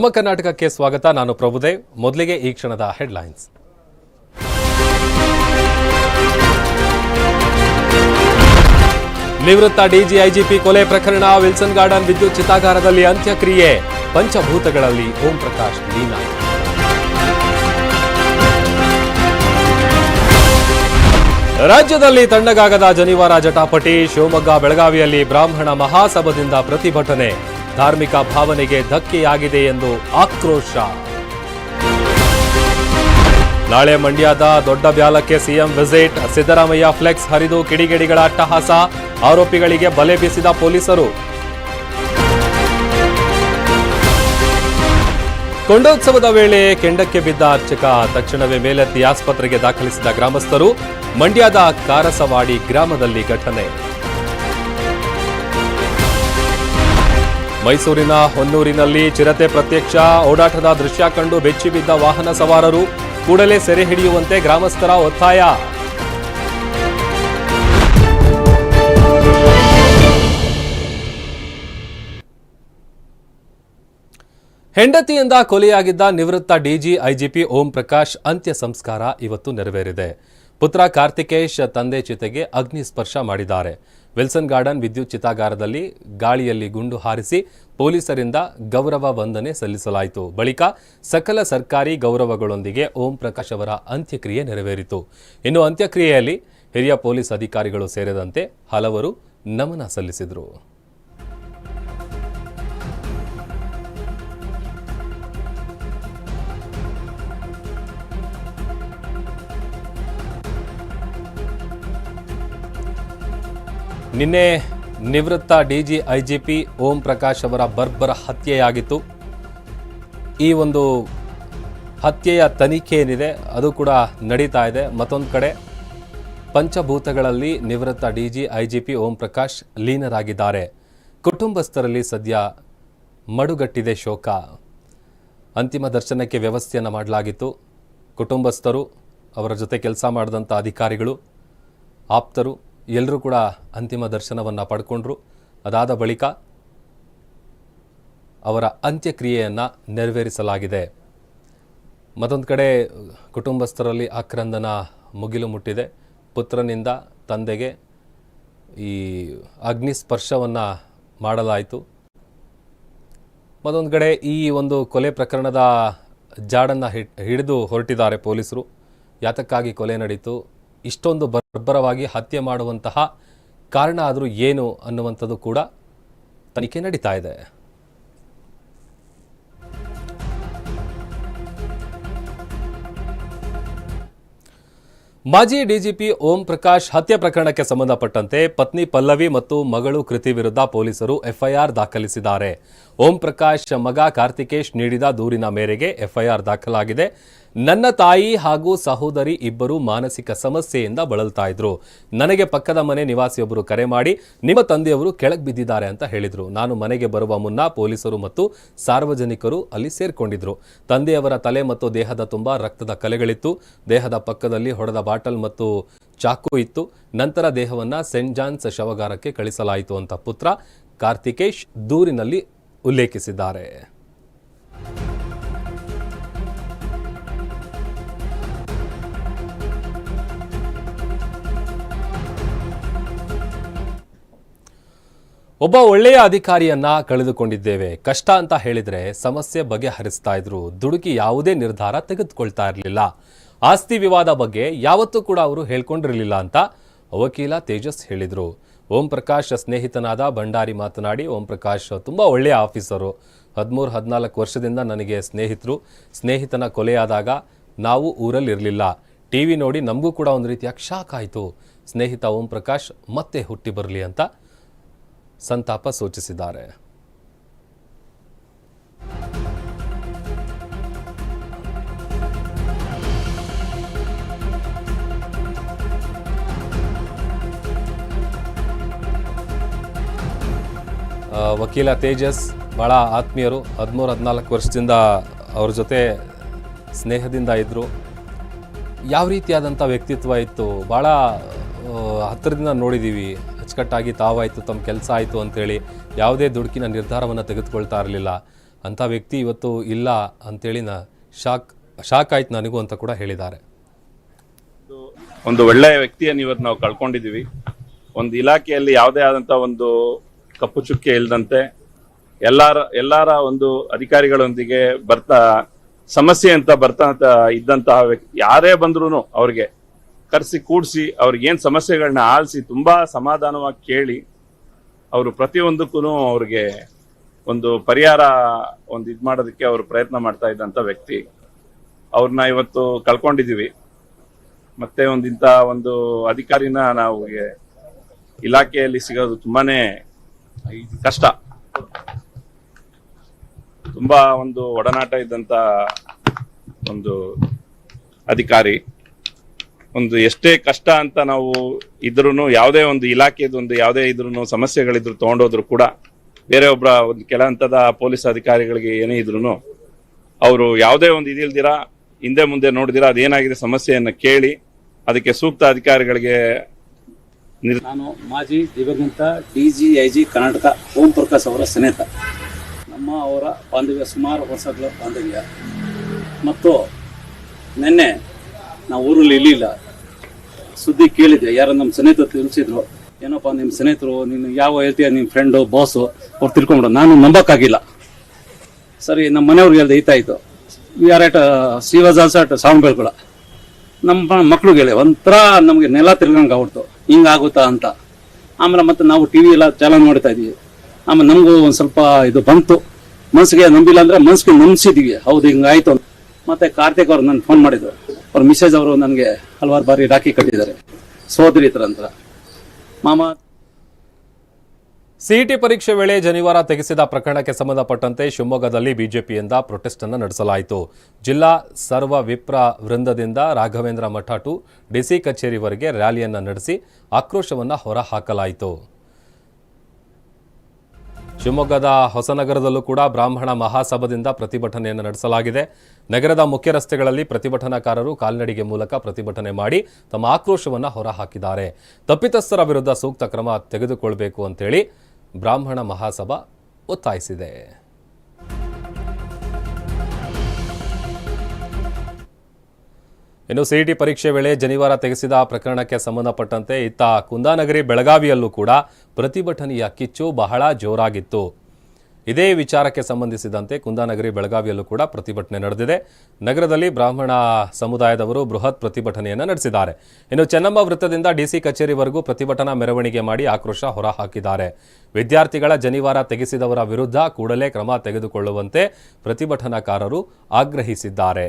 ನಮ್ಮ ಕರ್ನಾಟಕಕ್ಕೆ ಸ್ವಾಗತ. ನಾನು ಪ್ರಭುದೇ. ಮೊದಲಿಗೆ ಈ ಕ್ಷಣದ ಹೆಡ್ಲೈನ್ಸ್. ನಿವೃತ್ತ ಡಿಜಿಐಜಿಪಿ ಕೊಲೆ ಪ್ರಕರಣ, ವಿಲ್ಸನ್ ಗಾರ್ಡನ್ ವಿದ್ಯುತ್ ಚಿತಾಗಾರದಲ್ಲಿ ಅಂತ್ಯಕ್ರಿಯೆ. ಪಂಚಭೂತಗಳಲ್ಲಿ ಓಂ ಪ್ರಕಾಶ್ ಲೀನ ರಾಜ್ಯದಲ್ಲಿ ತಣ್ಣಗಾಗದ ಜನಿವಾರ ಜಟಾಪಟಿ, ಶಿವಮೊಗ್ಗ, ಬೆಳಗಾವಿಯಲ್ಲಿ ಬ್ರಾಹ್ಮಣ ಮಹಾಸಭದಿಂದ ಪ್ರತಿಭಟನೆ. ಧಾರ್ಮಿಕ ಭಾವನೆಗೆ ಧಕ್ಕೆಯಾಗಿದೆ ಎಂದು ಆಕ್ರೋಶ. ನಾಳೆ ಮಂಡ್ಯದ ದೊಡ್ಡ ಬ್ಯಾಲಕ್ಕೆ ಸಿಎಂ ವಿಸಿಟ್, ಸಿದ್ದರಾಮಯ್ಯ ಫ್ಲೆಕ್ಸ್ ಹರಿದು ಕಿಡಿಗೇಡಿಗಳ ಅಟ್ಟಹಾಸ, ಆರೋಪಿಗಳಿಗೆ ಬಲೆ ಬೀಸಿದ ಪೊಲೀಸರು. ಕೊಂಡೋತ್ಸವದ ವೇಳೆ ಕೆಂಡಕ್ಕೆ ಬಿದ್ದ ಅರ್ಚಕ, ತಕ್ಷಣವೇ ಮೇಲೆತ್ತಿ ಆಸ್ಪತ್ರೆಗೆ ದಾಖಲಿಸಿದ ಗ್ರಾಮಸ್ಥರು, ಮಂಡ್ಯದ ಕಾರಸವಾಡಿ ಗ್ರಾಮದಲ್ಲಿ ಘಟನೆ. ಮೈಸೂರಿನ ಹೊನ್ನೂರಿನಲ್ಲಿ ಚಿರತೆ ಪ್ರತ್ಯಕ್ಷ ಓಡಾಟದ ದೃಶ್ಯ ಕಂಡು ಬೆಚ್ಚಿಬಿದ್ದ ವಾಹನ ಸವಾರರು ಕೂಡಲೇ ಸೆರೆ ಹಿಡಿಯುವಂತೆ ಗ್ರಾಮಸ್ಥರ ಒತ್ತಾಯ. ಹೆಂಡತಿಯಿಂದ ಕೊಲೆಯಾಗಿದ್ದ ನಿವೃತ್ತ ಡಿಜಿ ಐಜಿಪಿ ಓಂ ಪ್ರಕಾಶ್ ಅಂತ್ಯ ಸಂಸ್ಕಾರ ಇವತ್ತು ನೆರವೇರಿದೆ. ಪುತ್ರ ಕಾರ್ತಿಕೇಶ್ ತಂದೆ ಚಿತೆಗೆ ಅಗ್ನಿ ಸ್ಪರ್ಶ ಮಾಡಿದ್ದಾರೆ. ವಿಲ್ಸನ್ ಗಾರ್ಡನ್ ವಿದ್ಯುತ್ ಚಿತಾಗಾರದಲ್ಲಿ ಗಾಳಿಯಲ್ಲಿ ಗುಂಡು ಹಾರಿಸಿ ಪೊಲೀಸರಿಂದ ಗೌರವ ವಂದನೆ ಸಲ್ಲಿಸಲಾಯಿತು. ಬಳಿಕ ಸಕಲ ಸರ್ಕಾರಿ ಗೌರವಗಳೊಂದಿಗೆ ಓಂ ಪ್ರಕಾಶ್ ಅವರ ಅಂತ್ಯಕ್ರಿಯೆ ನೆರವೇರಿತು. ಇನ್ನು ಅಂತ್ಯಕ್ರಿಯೆಯಲ್ಲಿ ಹಿರಿಯ ಪೊಲೀಸ್ ಅಧಿಕಾರಿಗಳು ಸೇರಿದಂತೆ ಹಲವರು ನಮನ ಸಲ್ಲಿಸಿದರು. ನಿನ್ನೆ ನಿವೃತ್ತ ಡಿಜಿ ಐಜಿಪಿ ಓಂ ಪ್ರಕಾಶ್ ಅವರ ಬರ್ಬರ ಹತ್ಯೆಯಾಗಿತ್ತು. ಈ ಒಂದು ಹತ್ಯೆಯ ತನಿಖೆ ಏನಿದೆ, ಅದು ಕೂಡ ನಡೀತಾ ಇದೆ. ಮತ್ತೊಂದು ಕಡೆ, ಪಂಚಭೂತಗಳಲ್ಲಿ ನಿವೃತ್ತ ಡಿಜಿ ಐಜಿಪಿ ಓಂ ಪ್ರಕಾಶ್ ಲೀನರಾಗಿದ್ದಾರೆ. ಕುಟುಂಬಸ್ಥರಲ್ಲಿ ಸದ್ಯ ಮಡುಗಟ್ಟಿದೆ ಶೋಕ. ಅಂತಿಮ ದರ್ಶನಕ್ಕೆ ವ್ಯವಸ್ಥೆಯನ್ನು ಮಾಡಲಾಗಿತ್ತು. ಕುಟುಂಬಸ್ಥರು, ಅವರ ಜೊತೆ ಕೆಲಸ ಮಾಡಿದಂಥ ಅಧಿಕಾರಿಗಳು, ಆಪ್ತರು ಎಲ್ಲರೂ ಕೂಡ ಅಂತಿಮ ದರ್ಶನವನ್ನು ಪಡ್ಕೊಂಡ್ರು. ಅದಾದ ಬಳಿಕ ಅವರ ಅಂತ್ಯಕ್ರಿಯೆಯನ್ನು ನೆರವೇರಿಸಲಾಗಿದೆ. ಮತ್ತೊಂದು ಕಡೆ ಕುಟುಂಬಸ್ಥರಲ್ಲಿ ಆಕ್ರಂದನ ಮುಗಿಲು ಮುಟ್ಟಿದೆ. ಪುತ್ರನಿಂದ ತಂದೆಗೆ ಈ ಅಗ್ನಿ ಸ್ಪರ್ಶವನ್ನು ಮಾಡಲಾಯಿತು. ಮತ್ತೊಂದು ಕಡೆ ಈ ಒಂದು ಕೊಲೆ ಪ್ರಕರಣದ ಜಾಡನ್ನು ಹಿಡಿದು ಹೊರಟಿದ್ದಾರೆ ಪೊಲೀಸರು. ಯಾತಕ್ಕಾಗಿ ಕೊಲೆ ನಡೀತು? ಇಷ್ಟೊಂದು ಬರ್ಬರವಾಗಿ ಹತ್ಯೆ ಮಾಡುವಂತಹ ಕಾರಣ ಆದರೂ ಏನು ಅನ್ನುವಂಥದ್ದು ಕೂಡ ತನಿಖೆ ನಡೀತಾ ಇದೆ. ಮಾಜಿ ಡಿಜಿಪಿ ಓಂ ಪ್ರಕಾಶ್ ಹತ್ಯೆ ಪ್ರಕರಣಕ್ಕೆ ಸಂಬಂಧಪಟ್ಟಂತೆ ಪತ್ನಿ ಪಲ್ಲವಿ ಮತ್ತು ಮಗಳು ಕೃತಿ ವಿರುದ್ಧ ಪೊಲೀಸರು ಎಫ್ಐಆರ್ ದಾಖಲಿಸಿದ್ದಾರೆ. ಓಂ ಪ್ರಕಾಶ್ ಮಗ ಕಾರ್ತಿಕೇಶ್ ನೀಡಿದ ದೂರಿನ ಮೇರೆಗೆ ಎಫ್ಐಆರ್ ದಾಖಲಾಗಿದೆ. ನನ್ನ ತಾಯಿ ಹಾಗೂ ಸಹೋದರಿ ಇಬ್ಬರು ಮಾನಸಿಕ ಸಮಸ್ಯೆಯಿಂದ ಬಳಲ್ತಾ ಇದ್ರು. ನನಗೆ ಪಕ್ಕದ ಮನೆ ನಿವಾಸಿಯೊಬ್ಬರು ಕರೆ ಮಾಡಿ, ನಿಮ್ಮ ತಂದೆಯವರು ಕೆಳಗೆ ಬಿದ್ದಿದ್ದಾರೆ ಅಂತ ಹೇಳಿದರು. ನಾನು ಮನೆಗೆ ಬರುವ ಮುನ್ನ ಪೊಲೀಸರು ಮತ್ತು ಸಾರ್ವಜನಿಕರು ಅಲ್ಲಿ ಸೇರಿಕೊಂಡಿದ್ರು. ತಂದೆಯವರ ತಲೆ ಮತ್ತು ದೇಹದ ತುಂಬ ರಕ್ತದ ಕಲೆಗಳಿತ್ತು. ದೇಹದ ಪಕ್ಕದಲ್ಲಿ ಹೊಡೆದ ಬಾಟಲ್ ಮತ್ತು ಚಾಕು ಇತ್ತು. ನಂತರ ದೇಹವನ್ನ ಸೆಂಟ್ ಜಾನ್ಸ್ ಶವಗಾರಕ್ಕೆ ಕಳಿಸಲಾಯಿತು ಅಂತ ಪುತ್ರ ಕಾರ್ತಿಕೇಶ್ ದೂರಿನಲ್ಲಿ ಉಲ್ಲೇಖಿಸಿದ್ದಾರೆ. ಒಬ್ಬ ಒಳ್ಳೆಯ ಅಧಿಕಾರಿಯನ್ನ ಕಳೆದುಕೊಂಡಿದ್ದೇವೆ. ಕಷ್ಟ ಅಂತ ಹೇಳಿದ್ರೆ ಸಮಸ್ಯೆ ಬಗೆಹರಿಸ್ತಾ ಇದ್ರು. ದುಡುಕಿ ಯಾವುದೇ ನಿರ್ಧಾರ ತೆಗೆದುಕೊಳ್ತಾ ಇರಲಿಲ್ಲ. ಆಸ್ತಿ ವಿವಾದ ಬಗ್ಗೆ ಯಾವತ್ತೂ ಕೂಡ ಅವರು ಹೇಳ್ಕೊಂಡಿರಲಿಲ್ಲ ಅಂತ ವಕೀಲ ತೇಜಸ್ ಹೇಳಿದರು. ಓಂ ಪ್ರಕಾಶ್ ಸ್ನೇಹಿತನಾದ ಭಂಡಾರಿ ಮಾತನಾಡಿ, ಓಂ ಪ್ರಕಾಶ್ ತುಂಬ ಒಳ್ಳೆಯ ಆಫೀಸರು. ಹದಿಮೂರು, ಹದಿನಾಲ್ಕು ವರ್ಷದಿಂದ ನನಗೆ ಸ್ನೇಹಿತರು. ಸ್ನೇಹಿತನ ಕೊಲೆಯಾದಾಗ ನಾವು ಊರಲ್ಲಿರಲಿಲ್ಲ ಟಿ ವಿ ನೋಡಿ ನಮಗೂ ಕೂಡ ಒಂದು ರೀತಿಯ ಶಾಕ್ ಆಯಿತು. ಸ್ನೇಹಿತ ಓಂ ಪ್ರಕಾಶ್ ಮತ್ತೆ ಹುಟ್ಟಿ ಬರಲಿ ಅಂತ ಸಂತಾಪ ಸೂಚಿಸಿದ್ದಾರೆ. ವಕೀಲ ತೇಜಸ್ ಭಾಳ ಆತ್ಮೀಯರು ಹದಿಮೂರು, ಹದಿನಾಲ್ಕು ವರ್ಷದಿಂದ ಅವ್ರ ಜೊತೆ ಸ್ನೇಹದಿಂದ ಇದ್ದರು ಯಾವ ರೀತಿಯಾದಂಥ ವ್ಯಕ್ತಿತ್ವ ಇತ್ತು? ಭಾಳ ಹತ್ತಿರದಿಂದ ನೋಡಿದ್ದೀವಿ ಅಚ್ಚುಕಟ್ಟಾಗಿ ತಾವಾಯಿತು, ತಮ್ಮ ಕೆಲಸ ಆಯಿತು ಅಂತೇಳಿ ಯಾವುದೇ ದುಡುಕಿನ ನಿರ್ಧಾರವನ್ನು ತೆಗೆದುಕೊಳ್ತಾ ಇರಲಿಲ್ಲ. ಅಂಥ ವ್ಯಕ್ತಿ ಇವತ್ತು ಇಲ್ಲ ಅಂತೇಳಿ ನ ಶಾಕ್ ಶಾಕ್ ಆಯ್ತು ನನಗೂ ಅಂತ ಕೂಡ ಹೇಳಿದ್ದಾರೆ. ಒಂದು ಒಳ್ಳೆಯ ವ್ಯಕ್ತಿಯನ್ನು ಇವತ್ತು ನಾವು ಕಳ್ಕೊಂಡಿದ್ದೀವಿ. ಒಂದು ಇಲಾಖೆಯಲ್ಲಿ ಯಾವುದೇ ಆದಂಥ ಒಂದು ಕಪ್ಪು ಚುಕ್ಕೆ ಇಲ್ಲದಂತೆ ಎಲ್ಲರ ಎಲ್ಲರ ಒಂದು ಅಧಿಕಾರಿಗಳೊಂದಿಗೆ ಬರ್ತಾ, ಸಮಸ್ಯೆ ಅಂತ ಬರ್ತಾ ಇದ್ದಂತಹ ವ್ಯಕ್ತಿ, ಯಾರೇ ಬಂದ್ರೂ ಅವ್ರಿಗೆ ಕರೆಸಿ ಕೂಡಿಸಿ, ಅವ್ರಿಗೆ ಏನು ಸಮಸ್ಯೆಗಳನ್ನ ಆಲಿಸಿ ತುಂಬ ಸಮಾಧಾನವಾಗಿ ಕೇಳಿ, ಅವರು ಪ್ರತಿಯೊಂದಕ್ಕೂ ಅವ್ರಿಗೆ ಒಂದು ಪರಿಹಾರ, ಒಂದು ಇದು ಮಾಡೋದಕ್ಕೆ ಅವರು ಪ್ರಯತ್ನ ಮಾಡ್ತಾ ಇದ್ದಂಥ ವ್ಯಕ್ತಿ. ಅವ್ರನ್ನ ಇವತ್ತು ಕಳ್ಕೊಂಡಿದ್ದೀವಿ ಮತ್ತೆ ಒಂದು ಇಂಥ ಒಂದು ಅಧಿಕಾರಿನ ನಾವು ಇಲಾಖೆಯಲ್ಲಿ ಸಿಗೋದು ತುಂಬಾನೇ ಕಷ್ಟ. ತುಂಬಾ ಒಂದು ಒಡನಾಟ ಇದ್ದಂಥ ಒಂದು ಅಧಿಕಾರಿ. ಒಂದು ಎಷ್ಟೇ ಕಷ್ಟ ಅಂತ ನಾವು ಇದ್ರೂ ಯಾವುದೇ ಒಂದು ಇಲಾಖೆದೊಂದು ಯಾವುದೇ ಇದ್ರೂ ಸಮಸ್ಯೆಗಳಿದ್ರು ತಗೊಂಡೋದ್ರು ಕೂಡ ಬೇರೆ ಒಬ್ಬರ ಒಂದು ಕೆಳ ಹಂತದ ಪೊಲೀಸ್ ಅಧಿಕಾರಿಗಳಿಗೆ ಏನೇ ಇದ್ರು ಅವರು ಯಾವುದೇ ಒಂದು ಇದಿಲ್ದಿರಾ ಹಿಂದೆ ಮುಂದೆ ನೋಡಿದಿರ, ಅದೇನಾಗಿದೆ ಸಮಸ್ಯೆಯನ್ನು ಕೇಳಿ ಅದಕ್ಕೆ ಸೂಕ್ತ ಅಧಿಕಾರಿಗಳಿಗೆ ನಾನು ಮಾಜಿ ದಿವಂಗತ D G I G Karnataka Om Prakash ಅವರ ಸ್ನೇಹಿತ ನಮ್ಮ ಅವರ ಬಾಂಧವ್ಯ ಸುಮಾರು ವರ್ಷಗಳ ಬಾಂಧವ್ಯ. ಮತ್ತು ನಿನ್ನೆ ನಾವು ಊರಲ್ಲಿ ಇರಲಿಲ್ಲ ಸುದ್ದಿ ಕೇಳಿದೆ ಯಾರೋ ನಮ್ಮ ಸ್ನೇಹಿತರು ತಿಳಿಸಿದ್ರು. ಏನಪ್ಪ ನಿಮ್ಮ ಸ್ನೇಹಿತರು, ನೀನು ಯಾವ ಹೇಳ್ತೀಯ ನಿಮ್ಮ ಫ್ರೆಂಡು ಬಾಸು ಅವ್ರು ತಿಳ್ಕೊಂಬಿಡ ನಾನು ನಂಬಕ್ಕಾಗಿಲ್ಲ. ಸರಿ, ನಮ್ಮ ಮನೆಯವ್ರಿಗೆ ಹೇಳ್ದೆ ಈತಾಯ್ತು we are at sea at ನಮ್ಮ ಮಕ್ಳಿಗೆ ಹೇಳಿ ಒಂಥರ ನಮಗೆ ನೆಲ ತಿರ್ಗಂಗೆ ಆಗ್ಬಿಡ್ತು. ಹಿಂಗಾಗುತ್ತಾ ಅಂತ. ಆಮೇಲೆ ಮತ್ತೆ ನಾವು ಟಿ ವಿ ಎಲ್ಲ ಚಾಲನ್ ಮಾಡ್ತಾ ಇದೀವಿ. ಆಮೇಲೆ ನಮಗೂ ಒಂದು ಸ್ವಲ್ಪ ಇದು ಬಂತು. ಮನ್ಸಿಗೆ ನಂಬಿಲ್ಲ ಅಂದ್ರೆ ಮನ್ಸಿಗೆ ನಂಬಿಸಿದೀವಿ. ಹೌದು ಹಿಂಗಾಯ್ತು ಅಂತ. ಮತ್ತೆ ಕಾರ್ತಿಕ್ ಅವ್ರು ನನ್ನ ಫೋನ್ ಮಾಡಿದ್ರು. ಅವ್ರ ಮಿಸೇಜ್ ಅವರು ನನಗೆ ಹಲವಾರು ಬಾರಿ ರಾಖಿ ಕಟ್ಟಿದ್ದಾರೆ. ಸೋದರಿ ಥರ ಅಂತ ಮಾಮ. ಸಿಇಟಿ ಪರೀಕ್ಷೆ ವೇಳೆ ಜನಿವಾರ ತೆಗೆಸಿದ ಪ್ರಕರಣಕ್ಕೆ ಸಂಬಂಧಪಟ್ಟಂತೆ ಶಿವಮೊಗ್ಗದಲ್ಲಿ ಬಿಜೆಪಿಯಿಂದ ಪ್ರೊಟೆಸ್ಟ್ ಅನ್ನು ನಡೆಸಲಾಯಿತು. ಜಿಲ್ಲಾ ಸರ್ವ ವಿಪ್ರ ವೃಂದದಿಂದ ರಾಘವೇಂದ್ರ ಮಠ ಟು ಡಿಸಿ ಕಚೇರಿವರೆಗೆ ರ್ಯಾಲಿಯನ್ನು ನಡೆಸಿ ಆಕ್ರೋಶವನ್ನು ಹೊರಹಾಕಲಾಯಿತು. ಶಿವಮೊಗ್ಗದ ಹೊಸನಗರದಲ್ಲೂ ಕೂಡ ಬ್ರಾಹ್ಮಣ ಮಹಾಸಭದಿಂದ ಪ್ರತಿಭಟನೆಯನ್ನು ನಡೆಸಲಾಗಿದೆ. ನಗರದ ಮುಖ್ಯ ರಸ್ತೆಗಳಲ್ಲಿ ಪ್ರತಿಭಟನಾಕಾರರು ಕಾಲ್ನಡಿಗೆ ಮೂಲಕ ಪ್ರತಿಭಟನೆ ಮಾಡಿ ತಮ್ಮ ಆಕ್ರೋಶವನ್ನು ಹೊರಹಾಕಿದ್ದಾರೆ. ತಪ್ಪಿತಸ್ಥರ ವಿರುದ್ಧ ಸೂಕ್ತ ಕ್ರಮ ತೆಗೆದುಕೊಳ್ಬೇಕು ಅಂತೇಳಿ ಬ್ರಾಹ್ಮಣ ಮಹಾಸಭಾ ಒತ್ತಾಯಿಸಿದೆ. ಇನ್ನು ಸಿಇಟಿ ಪರೀಕ್ಷೆ ವೇಳೆ ಜನಿವಾರ ತೆಗೆಸಿದ ಪ್ರಕರಣಕ್ಕೆ ಸಂಬಂಧಪಟ್ಟಂತೆ ಇತ್ತ ಕುಂದಾನಗರಿ ಬೆಳಗಾವಿಯಲ್ಲೂ ಕೂಡ ಪ್ರತಿಭಟನೆಯ ಕಿಚ್ಚು ಬಹಳ ಜೋರಾಗಿತ್ತು. ಇದೇ ವಿಚಾರಕ್ಕೆ ಸಂಬಂಧಿಸಿದಂತೆ ಕುಂದಾನಗರಿ ಬೆಳಗಾವಿಯಲ್ಲೂ ಕೂಡ ಪ್ರತಿಭಟನೆ ನಡೆದಿದೆ. ನಗರದಲ್ಲಿ ಬ್ರಾಹ್ಮಣ ಸಮುದಾಯದವರು ಬೃಹತ್ ಪ್ರತಿಭಟನೆಯನ್ನು ನಡೆಸಿದ್ದಾರೆ. ಇನ್ನು ಚೆನ್ನಮ್ಮ ವೃತ್ತದಿಂದ ಡಿಸಿ ಕಚೇರಿವರೆಗೂ ಪ್ರತಿಭಟನಾ ಮೆರವಣಿಗೆ ಮಾಡಿ ಆಕ್ರೋಶ ಹೊರಹಾಕಿದ್ದಾರೆ. ವಿದ್ಯಾರ್ಥಿಗಳ ಜನಿವಾರ ತೆಗೆಸಿದವರ ವಿರುದ್ಧ ಕೂಡಲೇ ಕ್ರಮ ತೆಗೆದುಕೊಳ್ಳುವಂತೆ ಪ್ರತಿಭಟನಾಕಾರರು ಆಗ್ರಹಿಸಿದ್ದಾರೆ.